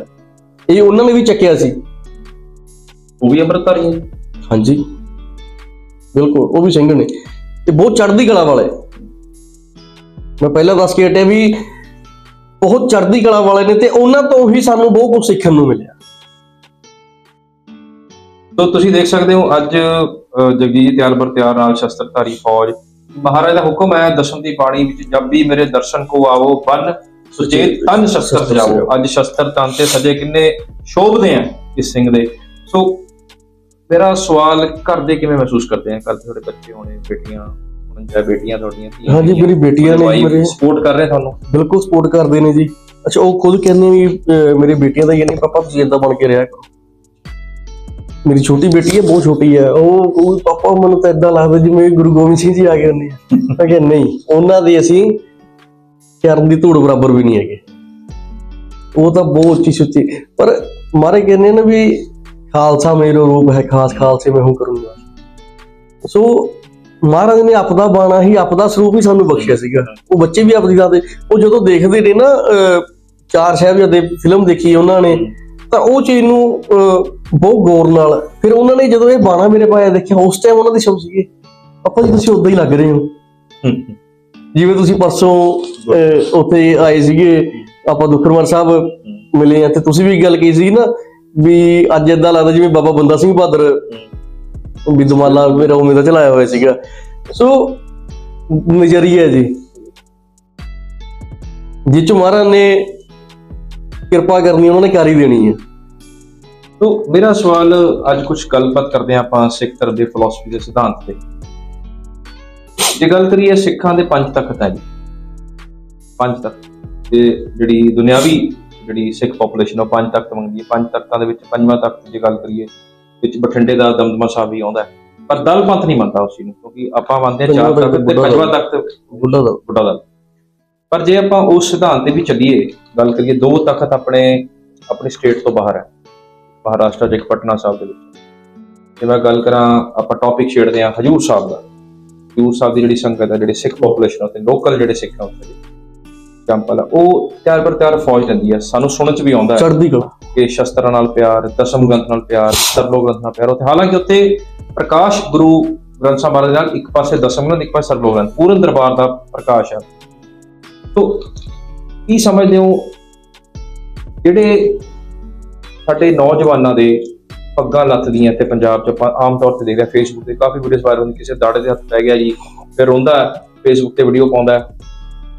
ਇਹ ਉਹਨਾਂ ਨੇ ਵੀ ਚੱਕਿਆ ਸੀ। ਉਹ ਵੀ ਅੰਮ੍ਰਿਤਧਾਰੀ ਹਾਂਜੀ। ਬਿਲਕੁਲ ਉਹ ਵੀ ਸਿੰਘ ਨੇ। ਤੇ ਬਹੁਤ ਚੜ੍ਹਦੀ ਕਲਾ ਵਾਲੇ। ਮੈਂ ਪਹਿਲਾਂ ਦੱਸ ਕੇ ਹਟਿਆ ਵੀ ਬਹੁਤ ਚੜ੍ਹਦੀ ਕਲਾ ਵਾਲੇ ਨੇ ਤੇ ਉਹਨਾਂ ਤੋਂ ਹੀ ਸਾਨੂੰ ਬਹੁਤ ਕੁਝ ਸਿੱਖਣ ਨੂੰ ਮਿਲਿਆ। ਤੋ ਤੁਸੀਂ ਦੇਖ ਸਕਦੇ ਹੋ ਅੱਜ ਜਗਜੀਤ ਤਿਆਰ ਬਰ ਤਿਆਰ ਨਾਲ ਸ਼ਸਤਰਧਾਰੀ ਫੌਜ। ਮਹਾਰਾਜ ਦਾ ਹੁਕਮ ਹੈ ਦਸ਼ਮ ਦੀ ਬਾਣੀ ਵਿੱਚ ਜਬ ਵੀ ਮੇਰੇ ਦਰਸ਼ਨ ਕੋ ਆਵੋ ਬਨ ਸੁਚੇਤ ਤਨ ਸ਼ਸਤਰ ਸਜਾਵੋ ਅੱਜ ਸ਼ਸਤਰ ਤਨ ਤੇ ਸਜੇ ਕਿੰਨੇ ਸ਼ੋਭਦੇ ਆ ਇਸ ਸਿੰਘ ਦੇ। ਸੋ ਮੇਰਾ ਸਵਾਲ ਘਰ ਦੇ ਕਿਵੇਂ ਮਹਿਸੂਸ ਕਰਦੇ ਆ? ਘਰ ਦੇ ਤੁਹਾਡੇ ਬੱਚੇ ਹੋਣੇ ਬੇਟੀਆਂ? ਹੁਣ ਜਾਂ ਬੇਟੀਆਂ ਤੁਹਾਡੀਆਂ ਧੀਆਂ ਹਾਂਜੀ, ਮੇਰੀ ਬੇਟੀਆਂ ਨੇ ਜੀ ਮੇਰੇ। ਸਪੋਰਟ ਕਰ ਰਹੇ ਤੁਹਾਨੂੰ? ਬਿਲਕੁਲ ਸਪੋਰਟ ਕਰਦੇ ਨੇ ਜੀ। ਅੱਛਾ ਉਹ ਖੁਦ ਕਹਿੰਦੇ ਵੀ ਮੇਰੇ ਬੇਟੀਆਂ ਦਾ ਨਹੀਂ ਪਾਪਾ ਤੁਸੀਂ ਇਦਾਂ ਬਣ ਕੇ ਰਿਹਾ ਕਰੋ। ਮੇਰੀ ਛੋਟੀ ਬੇਟੀ ਹੈ ਬਹੁਤ ਛੋਟੀ ਹੈ। ਉਹ ਉਹ ਪਾਪਾ ਮੈਨੂੰ ਤਾਂ ਇਦਾਂ ਲੱਗਦਾ ਜਿਵੇਂ ਗੁਰੂ ਗੋਬਿੰਦ ਸਿੰਘ ਜੀ ਆ ਗਏ ਹੁੰਦੇ ਆ। ਮੈਂ ਕਿਹਾ ਨਹੀਂ ਉਹਨਾਂ ਦੇ ਅਸੀਂ ਚਰਨ ਦੀ ਧੂੜ ਬਰਾਬਰ ਵੀ ਨਹੀਂ ਹੈਗੇ। ਉਹ ਤਾਂ ਬਹੁਤ ਉੱਚੀ ਸੁੱਚੀ ਪਰ ਮਾਰੇ ਕਹਿੰਦੇ ਨੇ ਵੀ ਖਾਲਸਾ ਮੇਰਾ ਰੂਪ ਹੈ ਖਾਸ ਖਾਲਸੇ ਮੈਂ ਹੂੰ ਕਰੂੰਗਾ। ਸੋ ਮਹਾਰਾਜ ਨੇ ਆਪਦਾ ਬਾਣਾ ਹੀ ਆਪਦਾ ਸਰੂਪ ਹੀ ਸਾਨੂੰ ਬਖਸ਼ਿਆ ਸੀਗਾ। ਉਹ ਬੱਚੇ ਵੀ ਆਪਦੀ ਤੇ ਉਹ ਜਦੋਂ ਦੇਖਦੇ ਨੇ ਨਾ ਚਾਰ ਸਾਹਿਬਜ਼ਾਦੇ ਫਿਲਮ ਦੇਖੀ ਉਹਨਾਂ ਨੇ ਤਾਂ ਉਹ ਚੀਜ਼ ਨੂੰ ਬਹੁਤ ਗੌਰ ਨਾਲ ਫਿਰ ਉਹਨਾਂ ਨੇ ਜਦੋਂ ਇਹ ਬਾਣਾ ਮੇਰੇ ਪਾਇਆ ਦੇਖਿਆ ਉਸ ਟਾਈਮ ਉਹਨਾਂ ਦੇ ਸ਼ਬਦ ਸੀਗੇ। ਆਪਾਂ ਜੀ ਤੁਸੀਂ ਉਦਾਂ ਹੀ ਲੱਗ ਰਹੇ ਹੋ। ਜਿਵੇਂ ਤੁਸੀਂ ਪਰਸੋਂ ਉੱਥੇ ਆਏ ਸੀਗੇ ਆਪਾਂ ਦੁਖਰਵਾਰ ਸਾਹਿਬ ਮਿਲੇ ਆ ਤੇ ਤੁਸੀਂ ਵੀ ਗੱਲ ਕਹੀ ਸੀ ਨਾ ਵੀ ਅੱਜ ਏਦਾਂ ਲੱਗਦਾ ਜਿਵੇਂ ਬਾਬਾ ਬੰਦਾ ਸਿੰਘ ਬਹਾਦਰ ਵੀ ਦੁਮਾਲਾ ਮੇਰਾ ਉਮੀਦ ਦਾ ਚਲਾਇਆ ਹੋਇਆ ਸੀਗਾ। ਸੋ ਨਜ਼ਰੀਆ ਜੀ। ਜਿਹ ਚ ਮਹਾਰਾਜ ਨੇ ਕਿਰਪਾ ਕਰਨੀ ਉਹਨਾਂ ਨੇ ਕਰ ਹੀ ਦੇਣੀ ਹੈ। ਤੋ, ਮੇਰਾ ਸਵਾਲ ਅੱਜ ਕੁਝ ਗੱਲਬਾਤ ਕਰਦੇ ਹਾਂ ਆਪਾਂ ਸਿੱਖ ਧਰਮ ਦੇ ਫਿਲਾਸਫੀ ਦੇ ਸਿਧਾਂਤ ਤੇ। ਜੇ ਗੱਲ ਕਰੀਏ ਸਿੱਖਾਂ ਦੇ ਪੰਜ ਤਖਤ ਹੈ ਜੀ। ਪੰਜ ਤਖਤ ਤੇ ਜਿਹੜੀ ਦੁਨਿਆਵੀ ਜਿਹੜੀ ਸਿੱਖ ਪੋਪੂਲੇਸ਼ਨ ਉਹ ਪੰਜ ਤਖਤ ਮੰਗਦੀ ਹੈ। ਪੰਜ ਤਖਤਾਂ ਦੇ ਵਿੱਚ ਪੰਜਵਾਂ ਤਖਤ ਜੇ ਗੱਲ ਕਰੀਏ ਵਿੱਚ ਬਠਿੰਡੇ ਦਾ ਦਮਦਮਾ ਸਾਹਿਬ ਵੀ ਆਉਂਦਾ ਪਰ ਦਲ ਪੰਥ ਨਹੀਂ ਮੰਨਦਾ ਉਸ ਨੂੰ ਕਿਉਂਕਿ ਆਪਾਂ ਮੰਨਦੇ ਹਾਂ ਚਾਰ ਤਖਤ ਤੇ ਪੰਜਵਾਂ ਤਖਤ ਬੁੱਢਾ ਦਾ ਬੁੱਢਾ ਦਲ। ਪਰ ਜੇ ਆਪਾਂ ਉਸ ਸਿਧਾਂਤ ਤੇ ਵੀ ਚੱਲੀਏ ਗੱਲ ਕਰੀਏ ਦੋ ਤਖਤ ਆਪਣੇ ਆਪਣੀ ਸਟੇਟ ਤੋਂ ਬਾਹਰ ਹੈ ਮਹਾਰਾਸ਼ਟਰ ਇੱਕ ਪਟਨਾ ਸਾਹਿਬ ਦੇ ਵਿੱਚ। ਜੇ ਮੈਂ ਗੱਲ ਕਰਾਂ ਆਪਾਂ ਟੌਪਿਕ ਛੇੜਦੇ ਹਾਂ ਹਜੂਰ ਸਾਹਿਬ ਦਾ। ਹਜੂਰ ਸਾਹਿਬ ਦੀ ਜਿਹੜੀ ਸੰਗਤ ਹੈ ਜਿਹੜੀ ਸਿੱਖ ਪੋਪੂਲੇਸ਼ਨ ਉੱਥੇ ਲੋਕਲ ਜਿਹੜੇ ਸਿੱਖ ਆ ਉੱਥੇ। ਦੇ ਐਗਜ਼ਾਮਪਲ ਆ ਉਹ ਤਿਆਰ ਪਰ ਤਿਆਰ ਫੌਜ ਲੈਂਦੀ ਹੈ ਸਾਨੂੰ ਸੁਣਨ ਚ ਵੀ ਆਉਂਦਾ ਹੈ ਚੜ੍ਹਦੀ ਕਲਾ। ਕਿ ਸ਼ਸਤਰਾਂ ਨਾਲ ਪਿਆਰ ਦਸਮ ਗ੍ਰੰਥ ਨਾਲ ਪਿਆਰ ਸਰਲੋ ਗ੍ਰੰਥ ਨਾਲ ਪਿਆਰ ਉੱਥੇ ਹਾਲਾਂਕਿ ਉੱਥੇ ਪ੍ਰਕਾਸ਼ ਗੁਰੂ ਗ੍ਰੰਥ ਸਾਹਿਬ ਮਹਾਰਾਜ ਨਾਲ ਇੱਕ ਪਾਸੇ ਦਸਮ ਗ੍ਰੰਥ ਇੱਕ ਪਾਸੇ ਸਰਲੋ ਗ੍ਰੰਥ ਪੂਰਨ ਦਰਬਾਰ ਦਾ ਪ੍ਰਕਾਸ਼ ਹੈ ਤੋ ਕੀ ਸਮਝਦੇ ਹੋ ਜਿਹੜੇ ਸਾਡੇ ਨੌਜਵਾਨਾਂ ਦੇ ਪੱਗਾਂ ਲੱਥਦੀਆਂ ਤੇ ਪੰਜਾਬ 'ਚ ਆਪਾਂ ਆਮ ਤੌਰ ਤੇ ਦੇਖਦੇ ਹਾਂ ਫੇਸਬੁੱਕ ਤੇ ਕਾਫੀ ਵੀਡੀਓਜ਼ ਵਾਇਰਲ ਹੁੰਦੀ ਕਿਸੇ ਦਾੜੇ ਦੇ ਹੱਥ ਪੈ ਗਿਆ ਜੀ ਫਿਰ ਰੋਂਦਾ ਫੇਸਬੁੱਕ ਤੇ ਵੀਡੀਓ ਪਾਉਂਦਾ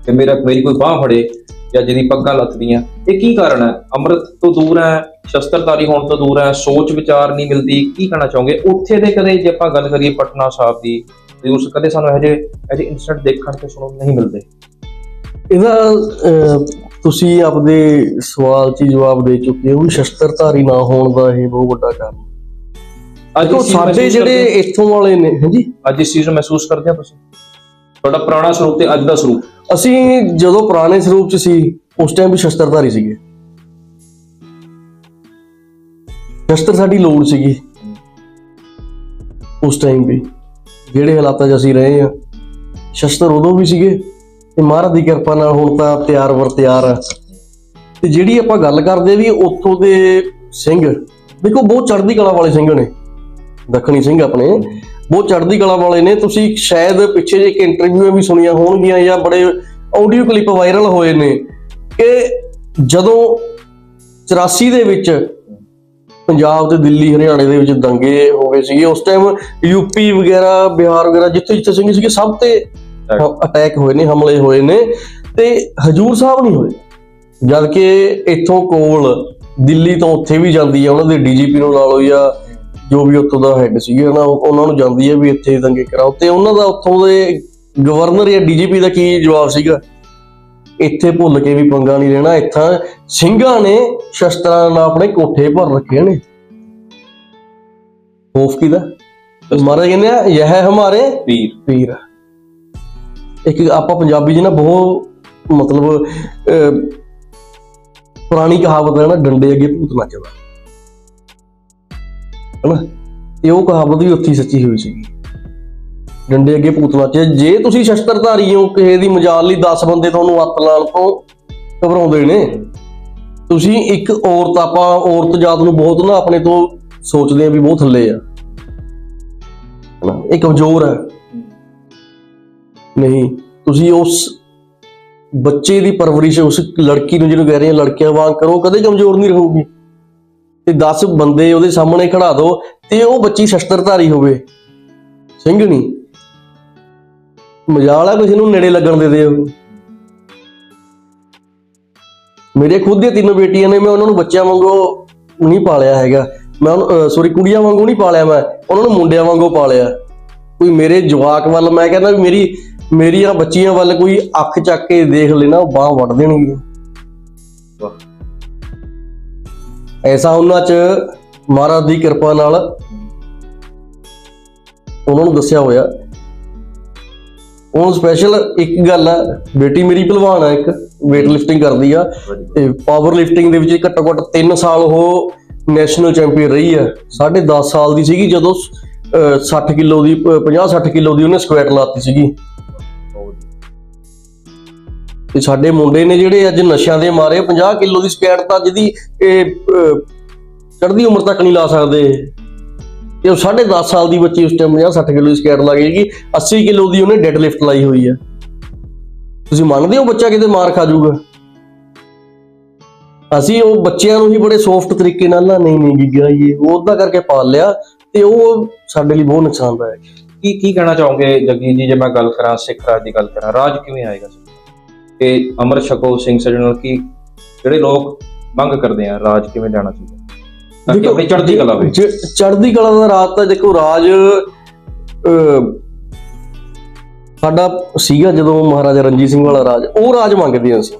ਕਿ ਮੇਰਾ ਮੇਰੀ ਕੋਈ ਬਾਹ ਫੜੇ ਜਾਂ ਜਿਹਦੀ ਪੱਗਾਂ ਲੱਥਦੀਆਂ। ਇਹ ਕੀ ਕਾਰਨ ਹੈ? ਅੰਮ੍ਰਿਤ ਤੋਂ ਦੂਰ ਹੈ ਸ਼ਸਤਰਧਾਰੀ ਹੋਣ ਤੋਂ ਦੂਰ ਹੈ ਸੋਚ ਵਿਚਾਰ ਨਹੀਂ ਮਿਲਦੀ। ਕੀ ਕਹਿਣਾ ਚਾਹੋਗੇ? ਉੱਥੇ ਦੇ ਕਦੇ ਜੇ ਆਪਾਂ ਗੱਲ ਕਰੀਏ ਪਟਨਾ ਸਾਹਿਬ ਦੀ ਤੇ ਉਸ ਕਦੇ ਸਾਨੂੰ ਇਹੋ ਜਿਹੇ ਇਹੋ ਇਨਸੀਡੈਂਟ ਦੇਖਣ ਤੇ ਸੁਣਨ ਨਹੀਂ ਮਿਲਦੇ। ਇਹਦਾ ਤੁਸੀਂ ਆਪਦੇ ਸਵਾਲ 'ਚ ਜਵਾਬ ਦੇ ਚੁੱਕੇ ਹੋ ਸ਼ਸਤਰਧਾਰੀ ਨਾ ਹੋਣ ਦਾ ਇਹ ਬਹੁਤ ਵੱਡਾ ਕਾਰਨ। ਅੱਜ ਸਾਡੇ ਜਿਹੜੇ ਇੱਥੋਂ ਵਾਲੇ ਨੇ ਹਾਂਜੀ? ਅੱਜ ਇਸ ਚੀਜ਼ ਨੂੰ ਮਹਿਸੂਸ ਕਰਦੇ ਹੋ ਤੁਸੀਂ? ਤੁਹਾਡਾ ਪੁਰਾਣਾ ਸਰੂਪ ਤੇ ਅੱਜ ਦਾ ਸਰੂਪ। ਅਸੀਂ ਜਦੋਂ ਪੁਰਾਣੇ ਸਰੂਪ 'ਚ ਸੀ, ਉਸ ਟਾਈਮ ਵੀ ਸ਼ਸਤਰਧਾਰੀ ਸੀਗੇ। ਸ਼ਸਤਰ ਸਾਡੀ ਲੋੜ ਸੀਗੀ। ਉਸ ਟਾਈਮ ਵੀ, ਜਿਹੜੇ ਹਾਲਾਤਾਂ 'ਚ ਅਸੀਂ ਰਹੇ ਆ ਸ਼ਸਤਰ ਉਦੋਂ ਵੀ ਸੀਗੇ, ਤੇ ਮਹਾਰਾਜ ਦੀ ਕਿਰਪਾ ਨਾਲ ਹੁਣ ਤਾਂ ਤਿਆਰ ਵਰ ਤਿਆਰ ਆ। ਤੇ ਜਿਹੜੀ ਆਪਾਂ ਗੱਲ ਕਰਦੇ ਵੀ ਉੱਥੋਂ ਦੇ ਸਿੰਘ, ਦੇਖੋ ਬਹੁਤ ਚੜ੍ਹਦੀ ਕਲਾ ਵਾਲੇ ਸਿੰਘ ਨੇ, ਦੱਖਣੀ ਸਿੰਘ ਆਪਣੇ ਬਹੁਤ ਚੜ੍ਹਦੀ ਕਲਾ ਵਾਲੇ ਨੇ। ਤੁਸੀਂ ਸ਼ਾਇਦ ਪਿੱਛੇ ਜੇ ਇੱਕ ਇੰਟਰਵਿਊ ਵੀ ਸੁਣੀਆਂ ਹੋਣਗੀਆਂ ਜਾਂ ਬੜੇ ਆਡੀਓ ਕਲਿੱਪ ਵਾਇਰਲ ਹੋਏ ਨੇ ਕਿ ਜਦੋਂ 84 ਦੇ ਵਿੱਚ ਪੰਜਾਬ ਤੇ ਦਿੱਲੀ ਹਰਿਆਣੇ ਦੇ ਵਿੱਚ ਦੰਗੇ ਹੋ ਗਏ ਸੀਗੇ ਉਸ ਟਾਈਮ ਯੂਪੀ ਵਗੈਰਾ ਬਿਹਾਰ ਵਗੈਰਾ ਜਿੱਥੇ ਜਿੱਥੇ ਸਿੰਘ ਸੀਗੇ ਸਭ ਤੇ ਅਟੈਕ ਹੋਏ ਨੇ ਹਮਲੇ ਹੋਏ ਨੇ ਤੇ ਹਜੂਰ ਸਾਹਿਬ ਨਹੀਂ ਹੋਏ। ਜਦ ਕਿ ਇੱਥੋਂ ਕੋਲ ਦਿੱਲੀ ਤੋਂ ਉੱਥੇ ਵੀ ਜਾਂਦੀ ਹੈ ਉਹਨਾਂ ਦੇ ਡੀਜੀਪੀ ਨੂੰ ਲਾ ਲਓ ਜਾਂ ਜੋ ਵੀ ਉੱਥੋਂ ਦਾ ਹੈੱਡ ਸੀਗੇ ਨਾ ਉਹਨਾਂ ਨੂੰ ਜਾਂਦੀ ਹੈ ਵੀ ਇੱਥੇ ਦੰਗੇ ਕਰਾਓ। ਤੇ ਉਹਨਾਂ ਦਾ ਉੱਥੋਂ ਦੇ ਗਵਰਨਰ ਜਾਂ ਡੀਜੀਪੀ ਦਾ ਕੀ ਜਵਾਬ ਸੀਗਾ? ਇੱਥੇ ਭੁੱਲ ਕੇ ਵੀ ਪੰਗਾ ਨਹੀਂ ਲੈਣਾ ਇੱਥਾਂ ਸਿੰਘਾਂ ਨੇ ਸ਼ਸਤਰਾਂ ਨਾਲ ਆਪਣੇ ਕੋਠੇ ਭਰ ਰੱਖੇ ਨੇ। ਖੋਫ ਕਿਦਾ ਮਹਾਰਾਜ ਕਹਿੰਦੇ ਆ ਇਹ ਹੈ ਹਮਾਰੇ ਵੀਰ ਪੀਰ। ਇੱਕ ਆਪਾਂ ਪੰਜਾਬੀ ਜੀ ਨਾ ਬਹੁਤ ਮਤਲਬ ਪੁਰਾਣੀ ਕਹਾਵਤ ਹੈ ਨਾ ਡੰਡੇ ਅੱਗੇ ਭੂਤ ਨੱਚਦਾ। ਹਨਾ ਇਹ ਉਹ ਕਹਾਵਤ ਵੀ ਉੱਥੇ ਸੱਚੀ ਹੋਈ ਸੀਗੀ ਡੰਡੇ ਅੱਗੇ ਭੂਤ ਨੱਚੇ। ਜੇ ਤੁਸੀਂ ਸ਼ਸਤਰਧਾਰੀ ਹੋ, ਕਿਸੇ ਦੀ ਮਜਾਲ ਲਈ 10 ਬੰਦੇ ਤੁਹਾਨੂੰ ਅੱਤ ਲਾਣ ਤੋਂ ਘਬਰਾਉਂਦੇ ਨੇ, ਤੁਸੀਂ ਇੱਕ ਔਰਤ, ਆਪਾਂ ਔਰਤ ਜਾਤ ਨੂੰ ਬਹੁਤ ਨਾ ਆਪਣੇ ਤੋਂ ਸੋਚਦੇ ਆ ਵੀ ਬਹੁਤ ਥੱਲੇ ਆ। ਇਹ ਕਮਜ਼ੋਰ ਹੈ। ਨਹੀਂ, ਤੁਸੀਂ ਉਸ ਬੱਚੇ ਦੀ ਪਰਵਰਿਸ਼, ਉਸ ਲੜਕੀ ਨੂੰ ਜਿਹਨੂੰ ਕਹਿ ਰਹੇ ਆ ਲੜਕਿਆਂ ਵਾਂਗ ਕਰੋ, ਕਦੇ ਕਮਜ਼ੋਰ ਨਹੀਂ ਰਹੂਗੀ। ਤੇ 10 ਬੰਦੇ ਉਹਦੇ ਸਾਹਮਣੇ ਖੜਾ ਦਿਓ ਤੇ ਉਹ ਬੱਚੀ ਸ਼ਸਤਰਧਾਰੀ ਹੋਵੇ। ਸਿੰਘਣੀ ਮਜਾਲ ਆ ਕਿਸੇ ਨੂੰ ਨੇੜੇ ਲੱਗਣ ਦੇ ਦਿਓ ਮੇਰੇ ਖੁਦ ਦੀਆਂ ਤਿੰਨ ਬੇਟੀਆਂ ਨੇ, ਮੈਂ ਉਹਨਾਂ ਨੂੰ ਬੱਚਿਆਂ ਵਾਂਗੂ ਨਹੀਂ ਪਾਲਿਆ ਹੈਗਾ। ਮੈਂ ਉਹਨੂੰ ਸੌਰੀ ਕੁੜੀਆਂ ਵਾਂਗੂ ਨਹੀਂ ਪਾਲਿਆ ਮੈਂ, ਉਹਨਾਂ ਨੂੰ ਮੁੰਡਿਆਂ ਵਾਂਗੂ ਪਾਲਿਆ। ਕੋਈ ਮੇਰੇ ਜਵਾਕ ਵੱਲ, ਮੈਂ ਕਹਿੰਦਾ ਵੀ ਮੇਰੀ, ਮੇਰੀਆਂ ਬੱਚੀਆਂ ਵੱਲ ਕੋਈ ਅੱਖ ਚੱਕ ਕੇ ਦੇਖ ਲੈਣਾ, ਉਹ ਬਾਹ ਵੱਢ ਦੇਣਗੇ। ਵਾਹ। ਐਸਾ ਉਹਨਾਂ 'ਚ ਮਹਾਰਾਜ ਦੀ ਕਿਰਪਾ ਨਾਲ ਉਹਨਾਂ ਨੂੰ ਦੱਸਿਆ ਹੋਇਆ। ਉਹਨੂੰ ਸਪੈਸ਼ਲ ਇੱਕ ਗੱਲ ਆ ਬੇਟੀ ਮੇਰੀ ਭਲਵਾਨ ਆ ਇੱਕ weight lifting ਕਰਦੀ ਆ। ਤੇ ਪਾਵਰ ਲਿਫਟਿੰਗ ਦੇ ਵਿੱਚ ਘੱਟੋ ਘੱਟ 3 ਸਾਲ ਉਹ ਨੈਸ਼ਨਲ ਚੈਂਪੀਅਨ ਰਹੀ ਆ। 10.5 ਸਾਲ ਦੀ ਸੀਗੀ ਜਦੋਂ ਅਹ, 60 ਕਿਲੋ ਦੀ 50-60 ਕਿਲੋ ਦੀ ਉਹਨੇ ਸਕੁਐਟ ਲਾਤੀ ਸੀਗੀ। ਤੇ ਸਾਡੇ ਮੁੰਡੇ ਨੇ ਜਿਹੜੇ ਅੱਜ ਨਸ਼ਿਆਂ ਦੇ ਮਾਰੇ 50 ਕਿਲੋ ਦੀ ਸਕੈਟ ਤਾਂ ਜਿਹਦੀ ਇਹ ਅਹ, ਚੜ੍ਹਦੀ ਉਮਰ ਤੱਕ ਨਹੀਂ ਲਾ ਸਕਦੇ। ਤੇ ਉਹ 10.5 ਸਾਲ ਦੀ ਬੱਚੀ ਉਸ ਟਾਈਮ 50 60 ਕਿਲੋ ਦੀ ਸਕੈਟ ਲਾ ਗਈ। 80 ਕਿਲੋ ਦੀ ਉਹਨੇ ਡੈਡ ਲਿਫਟ ਲਾਈ ਹੋਈ ਹੈ ਤੁਸੀਂ ਮੰਨਦੇ ਹੋ ਬੱਚਾ ਕਿਤੇ ਮਾਰ ਖਾ ਜਾਊਗਾ? ਅਸੀਂ ਉਹ ਬੱਚਿਆਂ ਨੂੰ ਹੀ ਬੜੇ ਸੌਫਟ ਤਰੀਕੇ ਨਾਲ ਨਾ ਨਹੀਂ ਨਹੀਂ ਗਿੱਗਾ ਇਹ ਉਹਦਾ ਕਰਕੇ ਪਾਲ ਲਿਆ ਤੇ ਉਹ ਸਾਡੇ ਲਈ ਬਹੁਤ ਨੁਕਸਾਨਦਾਇਕ ਹੈ। ਕੀ ਕੀ ਕਹਿਣਾ ਚਾਹੋਗੇ ਜਗਜੀਤ ਜੀ ਜੇ ਮੈਂ ਗੱਲ ਕਰਾਂ ਸਿੱਖ ਰਾਜ ਦੀ ਗੱਲ ਕਰਾਂ ਰਾਜ ਕਿਵੇਂ ਆਏਗਾ? ਕਿ ਅਮਰ ਛਕੋ ਸਿੰਘ ਸੱਜਣ ਕੀ ਜਿਹੜੇ ਲੋਕ ਮੰਗ ਕਰਦੇ ਆ ਰਾਜ ਕਿਵੇਂ ਜਾਣਾ ਚਾਹੀਦਾ? ਦੇਖੋ, ਆਪਣੀ ਚੜ੍ਹਦੀ ਕਲਾ ਹੋਵੇ? ਚ- ਚੜ੍ਹਦੀ ਕਲਾ ਦਾ ਰਾਤ ਤਾਂ ਦੇਖੋ ਰਾਜ ਸਾਡਾ ਸੀਗਾ ਜਦੋਂ ਮਹਾਰਾਜਾ ਰਣਜੀਤ ਸਿੰਘ ਵਾਲਾ ਰਾਜ ਉਹ ਰਾਜ ਮੰਗਦੇ ਅਸੀਂ।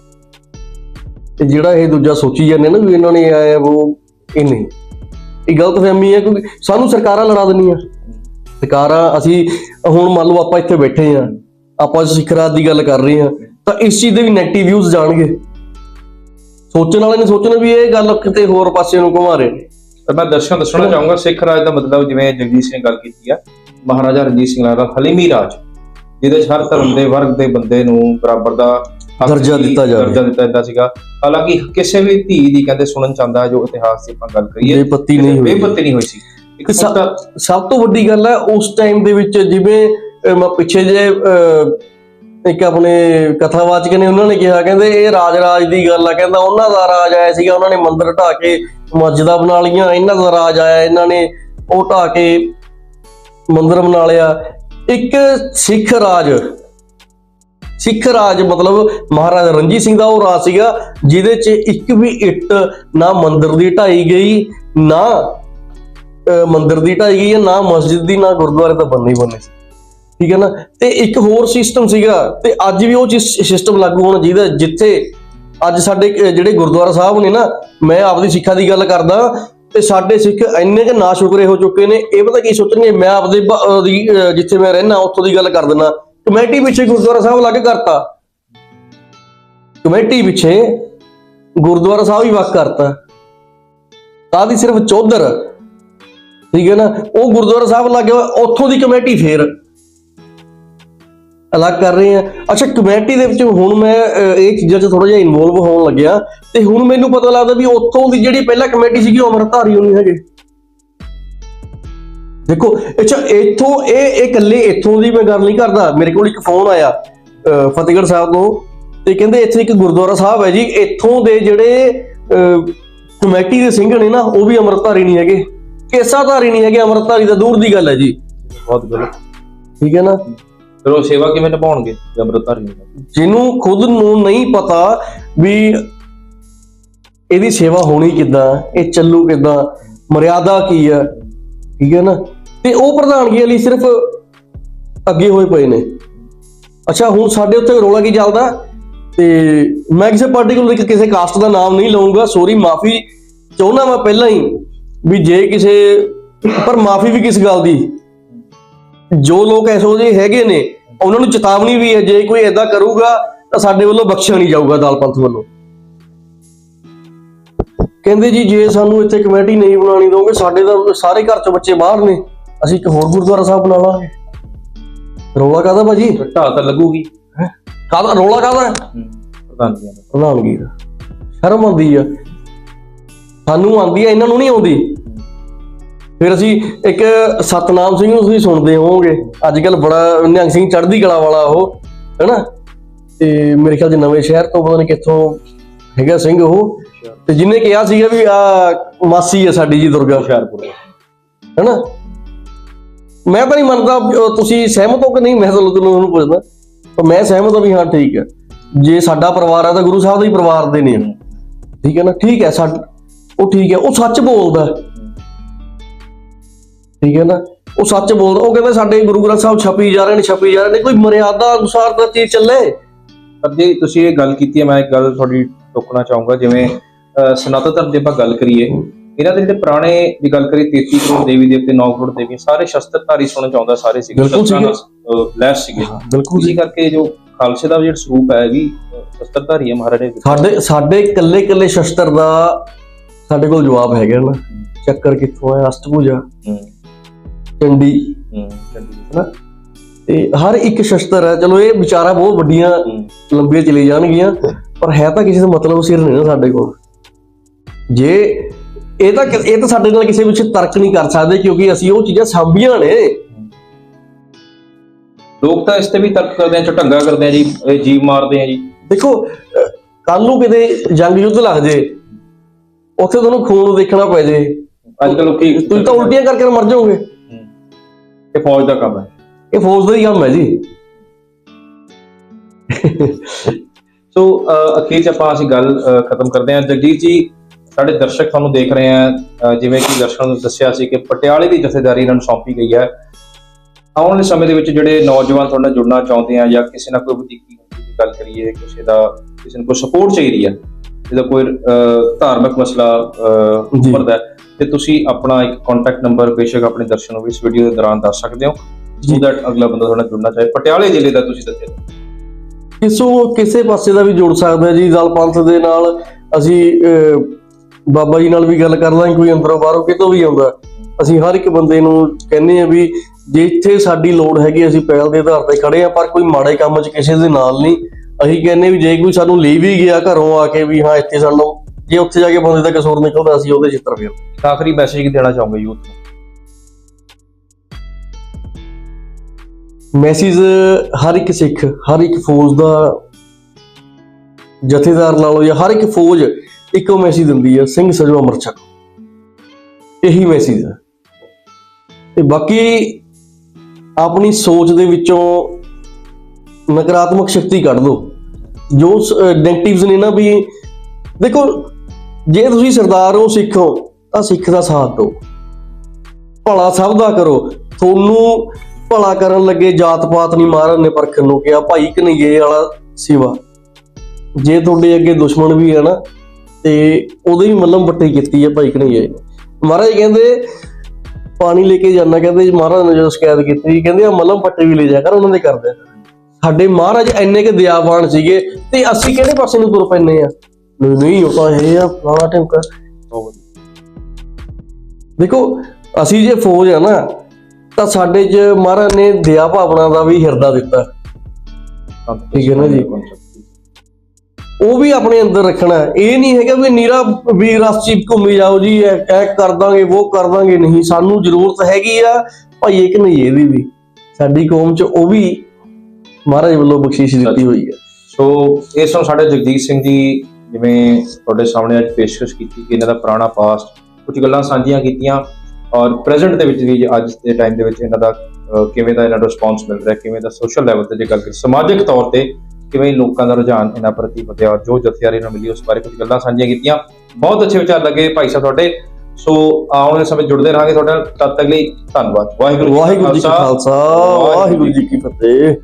ਤੇ ਜਿਹੜਾ ਇਹ ਦੂਜਾ ਸੋਚੀ ਜਾਂਦੇ ਨਾ ਵੀ ਇਹਨਾਂ ਨੇ ਆਇਆ ਉਹ ਇਹ ਨਹੀਂ। ਇਹ ਗਲਤਫਹਿਮੀ ਹੈ ਕਿਉਂਕਿ ਸਾਨੂੰ ਸਰਕਾਰਾਂ ਲੜਾ ਦਿੰਦੀਆਂ। ਸਰਕਾਰਾਂ ਅਸੀਂ ਹੁਣ ਮੰਨ ਲਓ ਆਪਾਂ ਇੱਥੇ ਬੈਠੇ ਆ ਆਪਾਂ ਸਿੱਖ ਰਾਜ ਦੀ ਗੱਲ ਕਰ ਰਹੇ ਆ ਤਾਂ ਇਸ ਚੀਜ਼ ਦੇ ਵੀ ਨੈਗੇਟਿਵ ਵਿਊਜ਼ ਜਾਣਗੇ। ਸੋਚਣ ਵਾਲੇ ਨੇ ਸੋਚਣਾ ਵੀ ਇਹ ਗੱਲ ਕਿਤੇ ਹੋਰ ਪਾਸੇ ਨੂੰ ਘੁਮਾ ਰਹੇ ਨੇ। ਤਾਂ ਮੈਂ ਦਰਸ਼ਕਾਂ ਦੱਸਣਾ ਚਾਹੂੰਗਾ ਸਿੱਖ ਰਾਜ ਦਾ ਮਤਲਬ ਜਿਵੇਂ ਜਗਜੀਤ ਸਿੰਘ ਨੇ ਗੱਲ ਕੀਤੀ ਆ ਮਹਾਰਾਜਾ ਰਣਜੀਤ ਸਿੰਘ ਦਾ ਹਲੀਮੀ ਰਾਜ ਜਿਹਦੇ ਹਰ ਧਰਮ ਦੇ ਵਰਗ ਦੇ ਬੰਦੇ ਨੂੰ ਬਰਾਬਰ ਦਾ ਦਰਜਾ ਦਿੱਤਾ ਜਾਵੇ। ਦਰਜਾ ਦਿੱਤਾ ਜਾਂਦਾ ਸੀਗਾ। ਹਾਲਾਂਕਿ ਕਿਸੇ ਵੀ ਧੀ ਦੀ ਕਹਿੰਦੇ ਸੁਣਨ ਚਾਹੁੰਦਾ ਜੋ ਇਤਿਹਾਸ ਦੀ ਆਪਾਂ ਗੱਲ ਕਰੀਏ ਬੇਪੱਤੀ ਨਹੀਂ ਹੋਈ। ਬੇਪੱਤੀ ਨਹੀਂ ਹੋਈ ਸੀ। ਇੱਕ ਸਭ- ਤੋਂ ਵੱਡੀ ਗੱਲ ਹੈ ਉਸ ਟਾਈਮ ਦੇ ਵਿੱਚ ਜਿਵੇਂ ਮੈਂ ਪਿੱਛੇ ਜੇ ਇੱਕ ਆਪਣੇ ਕਥਾਵਾਚਕ ਨੇ, ਉਹਨਾਂ ਨੇ ਕਿਹਾ, ਕਹਿੰਦੇ ਇਹ ਰਾਜ ਰਾਜ ਦੀ ਗੱਲ ਆ, ਕਹਿੰਦਾ ਉਹਨਾਂ ਦਾ ਰਾਜ ਆਇਆ ਸੀਗਾ, ਉਹਨਾਂ ਨੇ ਮੰਦਿਰ ਢਾ ਕੇ ਮਸਜਿਦਾਂ ਬਣਾ ਲਈਆਂ, ਇਹਨਾਂ ਦਾ ਰਾਜ ਆਇਆ, ਇਹਨਾਂ ਨੇ ਉਹ ਢਾ ਕੇ ਮੰਦਿਰ ਬਣਾ ਲਿਆ। ਇੱਕ ਸਿੱਖ ਰਾਜ ਸਿੱਖ ਰਾਜ ਮਤਲਬ ਮਹਾਰਾਜਾ ਰਣਜੀਤ ਸਿੰਘ ਦਾ ਉਹ ਰਾਜ ਸੀਗਾ, ਜਿਹਦੇ 'ਚ ਇੱਕ ਵੀ ਇੱਟ ਨਾ ਮੰਦਿਰ ਦੀ ਢਾਈ ਗਈ, ਨਾ, ਅਹ ਮੰਦਿਰ ਦੀ ਢਾਈ ਗਈ ਹੈ ਨਾ ਮਸਜਿਦ ਦੀ, ਨਾ ਗੁਰਦੁਆਰੇ ਤਾਂ ਬੰਨੇ ਹੀ ਬੰਨੇ ਸੀ। ਠੀਕ ਹੈ ਨਾ? ਤੇ ਇੱਕ ਹੋਰ ਸਿਸਟਮ ਸੀਗਾ, ਤੇ ਅੱਜ ਵੀ ਉਹ ਸਿਸਟਮ ਲਾਗੂ ਹੋਣਾ ਚਾਹੀਦਾ, ਜਿੱਥੇ ਅੱਜ ਸਾਡੇ ਜਿਹੜੇ ਗੁਰਦੁਆਰਾ ਸਾਹਿਬ ਨੇ ਨਾ, ਮੈਂ ਆਪਦੀ ਸਿੱਖਾਂ ਦੀ ਗੱਲ ਕਰਦਾ, ਤੇ ਸਾਡੇ ਸਿੱਖ ਇੰਨੇ ਕਿ ਨਾ ਸ਼ੁਕਰੇ ਹੋ ਚੁੱਕੇ ਨੇ, ਇਹ ਪਤਾ ਕੀ ਸੋਚਣਗੇ, ਮੈਂ ਆਪਦੇ ਜਿੱਥੇ ਮੈਂ ਰਹਿਣਾ ਉੱਥੋਂ ਦੀ ਗੱਲ ਕਰ ਦਿੰਦਾ ਕਮੇਟੀ ਪਿੱਛੇ ਗੁਰਦੁਆਰਾ ਸਾਹਿਬ ਲੱਗ ਕਰਤਾ। ਕਮੇਟੀ ਪਿੱਛੇ ਗੁਰਦੁਆਰਾ ਸਾਹਿਬ ਹੀ ਵਕ ਕਰਤਾ। ਕਾਦੀ ਸਿਰਫ ਚੌਧਰ, ਠੀਕ ਹੈ ਨਾ? ਉਹ ਗੁਰਦੁਆਰਾ ਸਾਹਿਬ ਲੱਗੇ ਹੋਏ ਉੱਥੋਂ ਦੀ ਕਮੇਟੀ ਫੇਰ। ਅਲੱਗ ਕਰ ਰਹੇ ਆ ਅੱਛਾ ਕਮੇਟੀ ਦੇ ਵਿੱਚ ਹੁਣ ਮੈਂ ਇਹ ਚੀਜ਼ਾਂ 'ਚ ਥੋੜਾ ਜਿਹਾ ਇਨਵੋਲਵ ਹੋਣ ਲੱਗਿਆ। ਤੇ ਹੁਣ ਮੈਨੂੰ ਪਤਾ ਲੱਗਦਾ ਵੀ ਉੱਥੋਂ ਦੀ ਜਿਹੜੀ ਪਹਿਲਾਂ ਕਮੇਟੀ ਸੀਗੀ ਉਹ ਅਮਰਧਾਰੀ ਹੋਣੀ ਹੈਗੇ। ਦੇਖੋ ਅੱਛਾ ਇੱਥੋਂ ਇਹ ਇਕੱਲੇ ਇੱਥੋਂ ਦੀ ਮੈਂ ਗੱਲ ਨਹੀਂ ਕਰਦਾ। ਮੇਰੇ ਕੋਲ ਇੱਕ ਫੋਨ ਆਇਆ ਫਤਿਹਗੜ੍ਹ ਸਾਹਿਬ ਤੋਂ। ਤੇ ਕਹਿੰਦੇ ਇੱਥੇ ਇੱਕ ਗੁਰਦੁਆਰਾ ਸਾਹਿਬ ਹੈ ਜੀ। ਇੱਥੋਂ ਦੇ ਜਿਹੜੇ ਕਮੇਟੀ ਦੇ ਸਿੰਘ ਨੇ ਨਾ ਉਹ ਵੀ ਅਮਰਧਾਰੀ ਨਹੀਂ ਹੈਗੇ। ਕੇਸਾਧਾਰੀ ਨਹੀਂ ਹੈਗੇ। ਅਮਰਧਾਰੀ ਤਾਂ ਦੂਰ ਦੀ ਗੱਲ ਹੈ ਜੀ। ਬਹੁਤ ਗਲਤ। ਠੀਕ ਹੈ ਨਾ? ਫਿਰ ਉਹ ਸੇਵਾ ਕਿਵੇਂ ਨਿਭਾਉਣਗੇ? ਜੇ ਅੰਮ੍ਰਿਤਧਾਰੀ ਨਹੀਂ ਹੋਣਗੇ? ਜਿਹਨੂੰ ਖੁਦ ਨੂੰ ਨਹੀਂ ਪਤਾ ਵੀ ਇਹਦੀ ਸੇਵਾ ਹੋਣੀ ਕਿੱਦਾਂ, ਇਹ ਚੱਲੂ ਕਿੱਦਾਂ, ਮਰਿਆਦਾ ਕੀ ਹੈ ਠੀਕ ਹੈ ਨਾ? ਤੇ ਉਹ ਪ੍ਰਧਾਨਗੀ ਲਈ ਸਿਰਫ ਅੱਗੇ ਹੋਏ ਪਏ ਨੇ। ਅੱਛਾ, ਹੁਣ ਸਾਡੇ ਉੱਤੇ ਰੋਲਾ ਕੀ ਚੱਲਦਾ? ਤੇ ਮੈਂ ਕਿਸੇ ਪਾਰਟੀਕੂਲਰ ਕਿਸੇ ਕਾਸਟ ਦਾ ਨਾਮ ਨਹੀਂ ਲਵਾਂਗਾ ਸੋਰੀ ਮਾਫੀ ਚਾਹੁੰਦਾ ਮੈਂ ਪਹਿਲਾਂ ਹੀ ਵੀ ਜੇ ਕਿਸੇ, ਪਰ ਮਾਫੀ ਵੀ ਕਿਸ ਗੱਲ ਦੀ? ਜੋ ਲੋਕ ਐਸੋ ਜਿਹੇ ਹੈਗੇ ਨੇ ਉਹਨਾਂ ਨੂੰ ਚੇਤਾਵਨੀ ਵੀ ਹੈ ਜੇ ਕੋਈ ਐਦਾਂ ਕਰੂਗਾ ਤਾਂ ਸਾਡੇ ਵੱਲੋਂ ਬਖਸ਼ਿਆ ਨਹੀਂ ਜਾਊਗਾ ਦਲ ਪੰਥ ਵੱਲੋਂ। ਕਹਿੰਦੇ ਜੀ ਜੇ ਸਾਨੂੰ ਇੱਥੇ ਕਮੇਟੀ ਨਹੀਂ ਬਣਾਣੀ ਦੋਗੇ ਸਾਡੇ ਤਾਂ ਸਾਰੇ ਘਰ ਚੋਂ ਬੱਚੇ ਬਾਹਰ ਨੇ ਅਸੀਂ ਇੱਕ ਹੋਰ ਗੁਰਦੁਆਰਾ ਸਾਹਿਬ ਬਣਾ ਲਾਂਗੇ। ਰੋਲਾ ਕਾਹਦਾ ਭਾਜੀ? ਢਾਹ ਤਾਂ ਲੱਗੂਗੀ। ਕਾਹਦਾ ਰੋਲਾ ਕਾਹਦਾ? ਪ੍ਰਧਾਨਗੀਆਂ ਦਾ ਪ੍ਰਧਾਨਗੀ ਦਾ। ਸ਼ਰਮ ਆਉਂਦੀ ਆ। ਸਾਨੂੰ ਆਉਂਦੀ ਆ ਇਹਨਾਂ ਨੂੰ ਨਹੀਂ ਆਉਂਦੀ। ਫਿਰ ਅਸੀਂ ਇੱਕ ਸਤਨਾਮ ਸਿੰਘ ਨੂੰ ਤੁਸੀਂ ਸੁਣਦੇ ਹੋਵੋਗੇ। ਅੱਜ ਕੱਲ ਬੜਾ ਨਿਹੰਗ ਸਿੰਘ ਚੜ੍ਹਦੀ ਕਲਾ ਵਾਲਾ ਉਹ ਹੈਨਾ? ਤੇ ਮੇਰੇ ਖਿਆਲ ਚ ਨਵੇਂ ਸ਼ਹਿਰ ਤੋਂ ਪਤਾ ਨਹੀਂ ਕਿੱਥੋਂ ਹੈਗਾ ਸਿੰਘ ਉਹ। ਤੇ ਜਿਹਨੇ ਕਿਹਾ ਸੀਗਾ ਵੀ ਆ ਮਾਸੀ ਆ ਸਾਡੀ ਜੀ ਦੁਰਗਾ। ਹੁਸ਼ਿਆਰਪੁਰ। ਹੈਨਾ? ਮੈਂ ਤਾਂ ਨਹੀਂ ਮੰਨਦਾ ਤੁਸੀਂ ਸਹਿਮਤ ਹੋ ਕਿ ਨਹੀਂ ਮੈਂ ਤਾਂ ਤੁਹਾਨੂੰ ਪੁੱਛਦਾ। ਪਰ ਮੈਂ ਸਹਿਮਤ ਹਾਂ ਵੀ ਹਾਂ ਠੀਕ ਹੈ। ਜੇ ਸਾਡਾ ਪਰਿਵਾਰ ਹੈ ਤਾਂ ਗੁਰੂ ਸਾਹਿਬ ਦਾ ਹੀ ਪਰਿਵਾਰ ਦੇ ਨੇ ਠੀਕ ਹੈ ਨਾ? ਠੀਕ ਹੈ ਸਾਡ ਉਹ ਠੀਕ ਹੈ। ਉਹ ਸੱਚ ਬੋਲਦਾ। ਹੈ। ਠੀਕ ਹੈ ਨਾ? ਉਹ ਸੱਚ ਬੋਲਦਾ ਉਹ ਕਹਿੰਦਾ ਸਾਡੇ ਗੁਰੂ ਗ੍ਰੰਥ ਸਾਹਿਬ ਛਪੀ ਜਾ ਰਹੇ ਨੇ ਛਪੀ ਜਾ ਰਹੇ ਨੇ ਕੋਈ ਮਰਿਆਦਾ ਅਨੁਸਾਰ ਤਾਂ ਚੀਜ਼ ਚੱਲੇ। ਪਰ ਜੇ ਤੁਸੀਂ ਇਹ ਗੱਲ ਕੀਤੀ ਹੈ ਮੈਂ ਇੱਕ ਗੱਲ ਤੁਹਾਡੀ ਟੋਕਣਾ ਚਾਹੂੰਗਾ ਜਿਵੇਂ ਸਨਾਤਨ ਧਰਮ ਦੀ ਆਪਾਂ ਗੱਲ ਕਰੀਏ ਇਹਨਾਂ ਦੇ ਜਿਹੜੇ ਪੁਰਾਣੇ ਦੀ ਗੱਲ ਕਰੀਏ 33 ਕਰੋੜ ਦੇਵੀ ਦੇਵਤੇ 9 ਕਰੋੜ ਦੇਵੀ ਸਾਰੇ ਸ਼ਸਤਰਧਾਰੀ ਸੁਣਨ ਚ ਆਉਂਦਾ ਸਾਰੇ ਸੀਗੇ ਬਿਲਕੁਲ ਲੈਸ ਸੀਗੇ। ਬਿਲਕੁਲ ਇਸੇ ਕਰਕੇ ਜੋ ਖਾਲਸੇ ਦਾ ਜਿਹੜਾ ਸਰੂਪ ਹੈ ਵੀ ਸ਼ਸਤਰਧਾਰੀ ਹੈ ਮਹਾਰਾਜ। ਸਾਡੇ ਸਾਡੇ ਇਕੱਲੇ ਇਕੱਲੇ ਸ਼ਸਤਰ ਦਾ ਸਾਡੇ ਕੋਲ ਜਵਾਬ ਹੈਗਾ ਨਾ। ਚੱਕਰ ਕਿੱਥੋਂ ਹੈ ਅਸ਼ਟਭੁਜਾ ਚੰਡੀ। ਹੂੰ। ਹਨਾ? ਤੇ ਹਰ ਇੱਕ ਸ਼ਸਤਰ ਹੈ। ਚਲੋ ਇਹ ਵਿਚਾਰਾ ਬਹੁਤ ਵੱਡੀਆਂ ਲੰਬੀਆਂ ਚਲੀ ਜਾਣਗੀਆਂ। ਪਰ ਹੈ ਤਾਂ ਕਿਸੇ ਦਾ ਮਤਲਬ ਸਿਰ ਨਹੀਂ ਨਾ ਸਾਡੇ ਕੋਲ। ਜੇ ਇਹ ਤਾਂ ਇਹ ਤਾਂ ਸਾਡੇ ਨਾਲ ਕਿਸੇ ਵਿੱਚ ਤਰਕ ਨਹੀਂ ਕਰ ਸਕਦੇ ਕਿਉਂਕਿ ਅਸੀਂ ਉਹ ਚੀਜ਼ਾਂ ਸਾਂਭੀਆਂ ਨੇ। ਲੋਕ ਤਾਂ ਇਸ ਤੇ ਵੀ ਤਰਕ ਕਰਦੇ ਆ ਝਟੰਗਾ ਕਰਦੇ ਆ ਜੀ ਇਹ ਜੀਵ ਮਾਰਦੇ ਆ ਜੀ। ਦੇਖੋ ਕੱਲ ਨੂੰ ਕਿਤੇ ਜੰਗ ਯੁੱਧ ਲੱਗ ਜੇ ਉੱਥੇ ਤੁਹਾਨੂੰ ਖੂਨ ਦੇਖਣਾ ਪੈ ਜੇ। ਅੱਜ ਕੱਲ ਲੋਕੀ ਤੁਸੀਂ ਤਾਂ ਉਲਟੀਆਂ ਕਰਕੇ ਮਰ ਜਾਓਗੇ। ਇਹ ਫੌਜ ਦਾ ਕੰਮ ਹੈ। ਇਹ ਫੌਜ ਦਾ ਹੀ ਕੰਮ ਹੈ ਜੀ। ਸੋ ਅਖੀਰ ਚ ਆਪਾਂ ਅਸੀਂ ਗੱਲ ਖਤਮ ਕਰਦੇ ਹਾਂ। ਜਗਜੀਤ ਜੀ ਸਾਡੇ ਦਰਸ਼ਕ ਤੁਹਾਨੂੰ ਦੇਖ ਰਹੇ ਆ ਜਿਵੇਂ ਕਿ ਦਰਸ਼ਕਾਂ ਨੂੰ ਦੱਸਿਆ ਸੀ ਕਿ ਪਟਿਆਲੇ ਦੀ ਜਥੇਦਾਰੀ ਇਹਨਾਂ ਨੂੰ ਸੌਂਪੀ ਗਈ ਹੈ। ਆਉਣ ਵਾਲੇ ਸਮੇਂ ਦੇ ਵਿੱਚ ਜਿਹੜੇ ਨੌਜਵਾਨ ਤੁਹਾਡੇ ਨਾਲ ਜੁੜਨਾ ਚਾਹੁੰਦੇ ਆ ਜਾਂ ਕਿਸੇ ਨਾਲ ਕੋਈ ਵਧੀਕੀ ਦੀ ਗੱਲ ਕਰੀਏ ਕਿਸੇ ਦਾ ਕਿਸੇ ਨੂੰ ਕੋਈ ਸਪੋਰਟ ਚਾਹੀਦੀ ਹੈ ਜਿਹਦਾ ਕੋਈ ਧਾਰਮਿਕ ਮਸਲਾ। ਉੱਭਰਦਾ ਹੈ, ਤੇ ਤੁਸੀਂ ਆਪਣਾ ਇੱਕ ਕੰਟੈਕਟ ਨੰਬਰ ਬੇਸ਼ੱਕ ਆਪਣੇ ਦਰਸ਼ਕਾਂ ਨੂੰ ਵੀ ਇਸ ਵੀਡੀਓ ਦੇ ਦੌਰਾਨ ਦੱਸ ਸਕਦੇ ਹੋ ਜੀ। ਸੋ ਦੈਟ ਅਗਲਾ ਬੰਦਾ ਤੁਹਾਡੇ ਜੁੜਨਾ ਚਾਹੇ ਪਟਿਆਲੇ ਜ਼ਿਲ੍ਹੇ ਦਾ ਤੁਸੀਂ ਦੱਸਿਆ। ਕਿਸੋਂ ਕਿਸੇ ਪਾਸੇ ਦਾ ਵੀ ਜੁੜ ਸਕਦਾ ਜੀ ਦਲ ਪੰਥ ਦੇ ਨਾਲ ਅਸੀਂ ਬਾਬਾ ਜੀ ਨਾਲ ਵੀ ਗੱਲ ਕਰ ਲਾਂਗੇ ਕੋਈ ਅੰਦਰੋਂ ਬਾਹਰੋਂ ਕਿਤੋਂ ਵੀ ਆਉਂਦਾ। ਅਸੀਂ ਹਰ ਇੱਕ ਬੰਦੇ ਨੂੰ ਕਹਿੰਦੇ ਆ ਵੀ ਜਿੱਥੇ ਸਾਡੀ ਲੋੜ ਹੈਗੀ ਅਸੀਂ ਪਹਿਲ ਦੇ ਆਧਾਰ ਤੇ ਖੜੇ ਆ ਪਰ ਕੋਈ ਮਾੜੇ ਕੰਮ 'ਚ ਕਿਸੇ ਦੇ ਨਾਲ ਨਹੀਂ। ਅਸੀਂ ਕਹਿੰਦੇ ਵੀ ਜੇ ਕੋਈ ਸਾਨੂੰ ਲਈ ਵੀ ਗਿਆ ਘਰੋਂ ਆ ਕੇ ਵੀ ਹਾਂ ਇੱਥੇ ਸਾਨੂੰ ਜੇ ਉੱਥੇ ਜਾ ਕੇ ਬੰਦੇ ਦਾ ਕਸੂਰ ਨਿਕਲਦਾ ਅਸੀਂ ਉਹਦੇ ਚਿੱਤਰ ਫੇਰ ਆਖਰੀ ਮੈਸੇਜ ਕੀ ਦੇਣਾ ਚਾਹੋਗੇ ਯੂਥ ਨੂੰ ਮੈਸੇਜ ਹਰ ਇੱਕ ਸਿੱਖ ਹਰ ਇੱਕ ਫੌਜ ਦਾ ਜਥੇਦਾਰ ਲਾ ਲਓ ਜਾਂ ਹਰ ਇੱਕ ਫੌਜ ਇੱਕੋ ਮੈਸੇਜ ਦਿੰਦੀ ਹੈ ਸਿੰਘ ਸਜੋ ਅਮਰ ਛਕੋ ਇਹੀ ਮੈਸੇਜ ਹੈ ਤੇ ਬਾਕੀ ਆਪਣੀ ਸੋਚ ਦੇ ਵਿੱਚੋਂ ਨਕਾਰਾਤਮਕ ਸ਼ਕਤੀ ਕੱਢ ਦਿਓ ਜੋ ਨੈਗੇਟਿਵਸ ਨੇ ਨਾ ਵੀ ਦੇਖੋ ਜੇ ਤੁਸੀਂ ਸਰਦਾਰ ਹੋ, ਸਿੱਖ ਹੋ ਤਾਂ ਸਿੱਖ ਦਾ ਸਾਥ ਦਿਓ। ਭਲਾ ਸਭ ਦਾ ਕਰੋ। ਤੁਹਾਨੂੰ ਭਲਾ ਕਰਨ ਲੱਗੇ ਜਾਤ ਪਾਤ ਨਹੀਂ ਮਾਰਨ ਨੇ ਪਰਖਣ ਨੂੰ ਕਿਹਾ, ਭਾਈ ਕਨਈਏ ਵਾਲਾ ਸਿਵਾ। ਜੇ ਤੁਹਾਡੇ ਅੱਗੇ ਦੁਸ਼ਮਣ ਵੀ ਹੈ ਨਾ, ਤੇ ਉਹਦੇ ਵੀ ਮੱਲਮ ਪੱਟੀ ਕੀਤੀ ਹੈ ਭਾਈ ਕਨਈਏ ਨੇ ਮਹਾਰਾਜ ਕਹਿੰਦੇ, ਪਾਣੀ ਲੈ ਕੇ ਜਾਣਾ ਕਹਿੰਦੇ ਮਹਾਰਾਜ ਨੇ ਜਦੋਂ ਸ਼ਿਕਾਇਤ ਕੀਤੀ, ਕਹਿੰਦੇ ਆ ਮੱਲਮ ਪੱਟੀ ਵੀ ਲੈ ਜਾ ਕਰ, ਉਹਨਾਂ ਦੇ ਕਰਦੇ ਸਾਡੇ ਮਹਾਰਾਜ ਇੰਨੇ ਕੇ ਦਿਆਵਾਨ ਸੀਗੇ, ਤੇ ਅਸੀਂ ਕਿਹੜੇ ਪਾਸੇ ਨੂੰ ਤੁਰ ਪੈਨੇ ਆ? ਨਹੀਂ ਉਹ ਤਾਂ ਇਹ ਆ ਫਲਾਣਾ ਟਿਮਕਾ ਦੇਖੋ, ਅਸੀਂ ਜੇ ਫੌਜ ਆ ਨਾ, ਤਾਂ ਸਾਡੇ 'ਚ ਮਹਾਰਾਜ ਨੇ ਦਇਆ ਭਾਵਨਾ ਦਾ ਵੀ ਹਿਰਦਾ ਦਿੱਤਾ। ਠੀਕ ਹੈ ਨਾ ਜੀ। ਉਹ ਵੀ ਆਪਣੇ ਅੰਦਰ ਰੱਖਣਾ ਇਹ ਨਹੀਂ ਹੈਗਾ ਵੀ ਨੀਰਾ ਵੀ ਰਸਚੀ ਘੁੰਮੀ ਜਾਓ ਜੀ, ਇਹ ਇਹ ਕਰ ਦਾਂਗੇ, ਉਹ ਕਰ ਦਾਂਗੇ, ਨਹੀਂ, ਸਾਨੂੰ ਜ਼ਰੂਰਤ ਹੈਗੀ ਆ, ਭਾਈ ਇੱਕ ਨਹੀਂ ਇਹਦੀ ਵੀ। ਸਾਡੀ ਕੌਮ 'ਚ ਉਹ ਵੀ ਮਹਾਰਾਜ ਵੱਲੋਂ ਬਖਸ਼ਿਸ਼ ਦਿੱਤੀ ਹੋਈ ਹੈ। ਸੋ ਇਸ ਤੋਂ ਸਾਡੇ ਜਗਜੀਤ ਸਿੰਘ ਜੀ ਜਿਵੇਂ ਤੁਹਾਡੇ ਸਾਹਮਣੇ ਅੱਜ ਪੇਸ਼ਕਸ਼ ਕੀਤੀ ਕਿ ਇਹਨਾਂ ਦਾ ਪੁਰਾਣਾ ਪਾਸਟ ਕੁਝ ਗੱਲਾਂ ਸਾਂਝੀਆਂ ਕੀਤੀਆਂ ਔਰ ਪ੍ਰੈਜ਼ੈਂਟ ਦੇ ਵਿੱਚ ਵੀ ਅੱਜ ਦੇ ਟਾਈਮ ਦੇ ਵਿੱਚ ਇਹਨਾਂ ਦਾ ਕਿਵੇਂ ਦਾ ਇਹਨਾਂ ਨੂੰ ਰਿਸਪੌਂਸ ਮਿਲ ਰਿਹਾ ਕਿਵੇਂ ਦਾ ਸੋਸ਼ਲ ਲੈਵਲ ਤੇ ਜੇ ਗੱਲ ਕਰੀਏ ਸਮਾਜਿਕ ਤੌਰ ਤੇ ਕਿਵੇਂ ਲੋਕਾਂ ਦਾ ਰੁਝਾਨ ਇਹਨਾਂ ਪ੍ਰਤੀ ਵਧਿਆ ਔਰ ਜੋ ਜਥੇਦਾਰੀ ਨਾਲ ਮਿਲੀ ਉਸ ਬਾਰੇ ਕੁਝ ਗੱਲਾਂ ਸਾਂਝੀਆਂ ਕੀਤੀਆਂ। ਬਹੁਤ ਅੱਛੇ ਵਿਚਾਰ ਲੱਗੇ ਭਾਈ ਸਾਹਿਬ ਤੁਹਾਡੇ। ਸੋ ਆਉਣ ਵਾਲੇ ਸਮੇਂ ਜੁੜਦੇ ਰਹਾਂਗੇ ਤੁਹਾਡੇ ਨਾਲ। ਤਦ ਤੱਕ ਲਈ ਧੰਨਵਾਦ। ਵਾਹਿਗੁਰੂ ਵਾਹਿਗੁਰੂ ਜੀ ਕਾ ਖਾਲਸਾ। ਵਾਹਿਗੁਰੂ ਜੀ ਕੀ ਫਤਿਹ।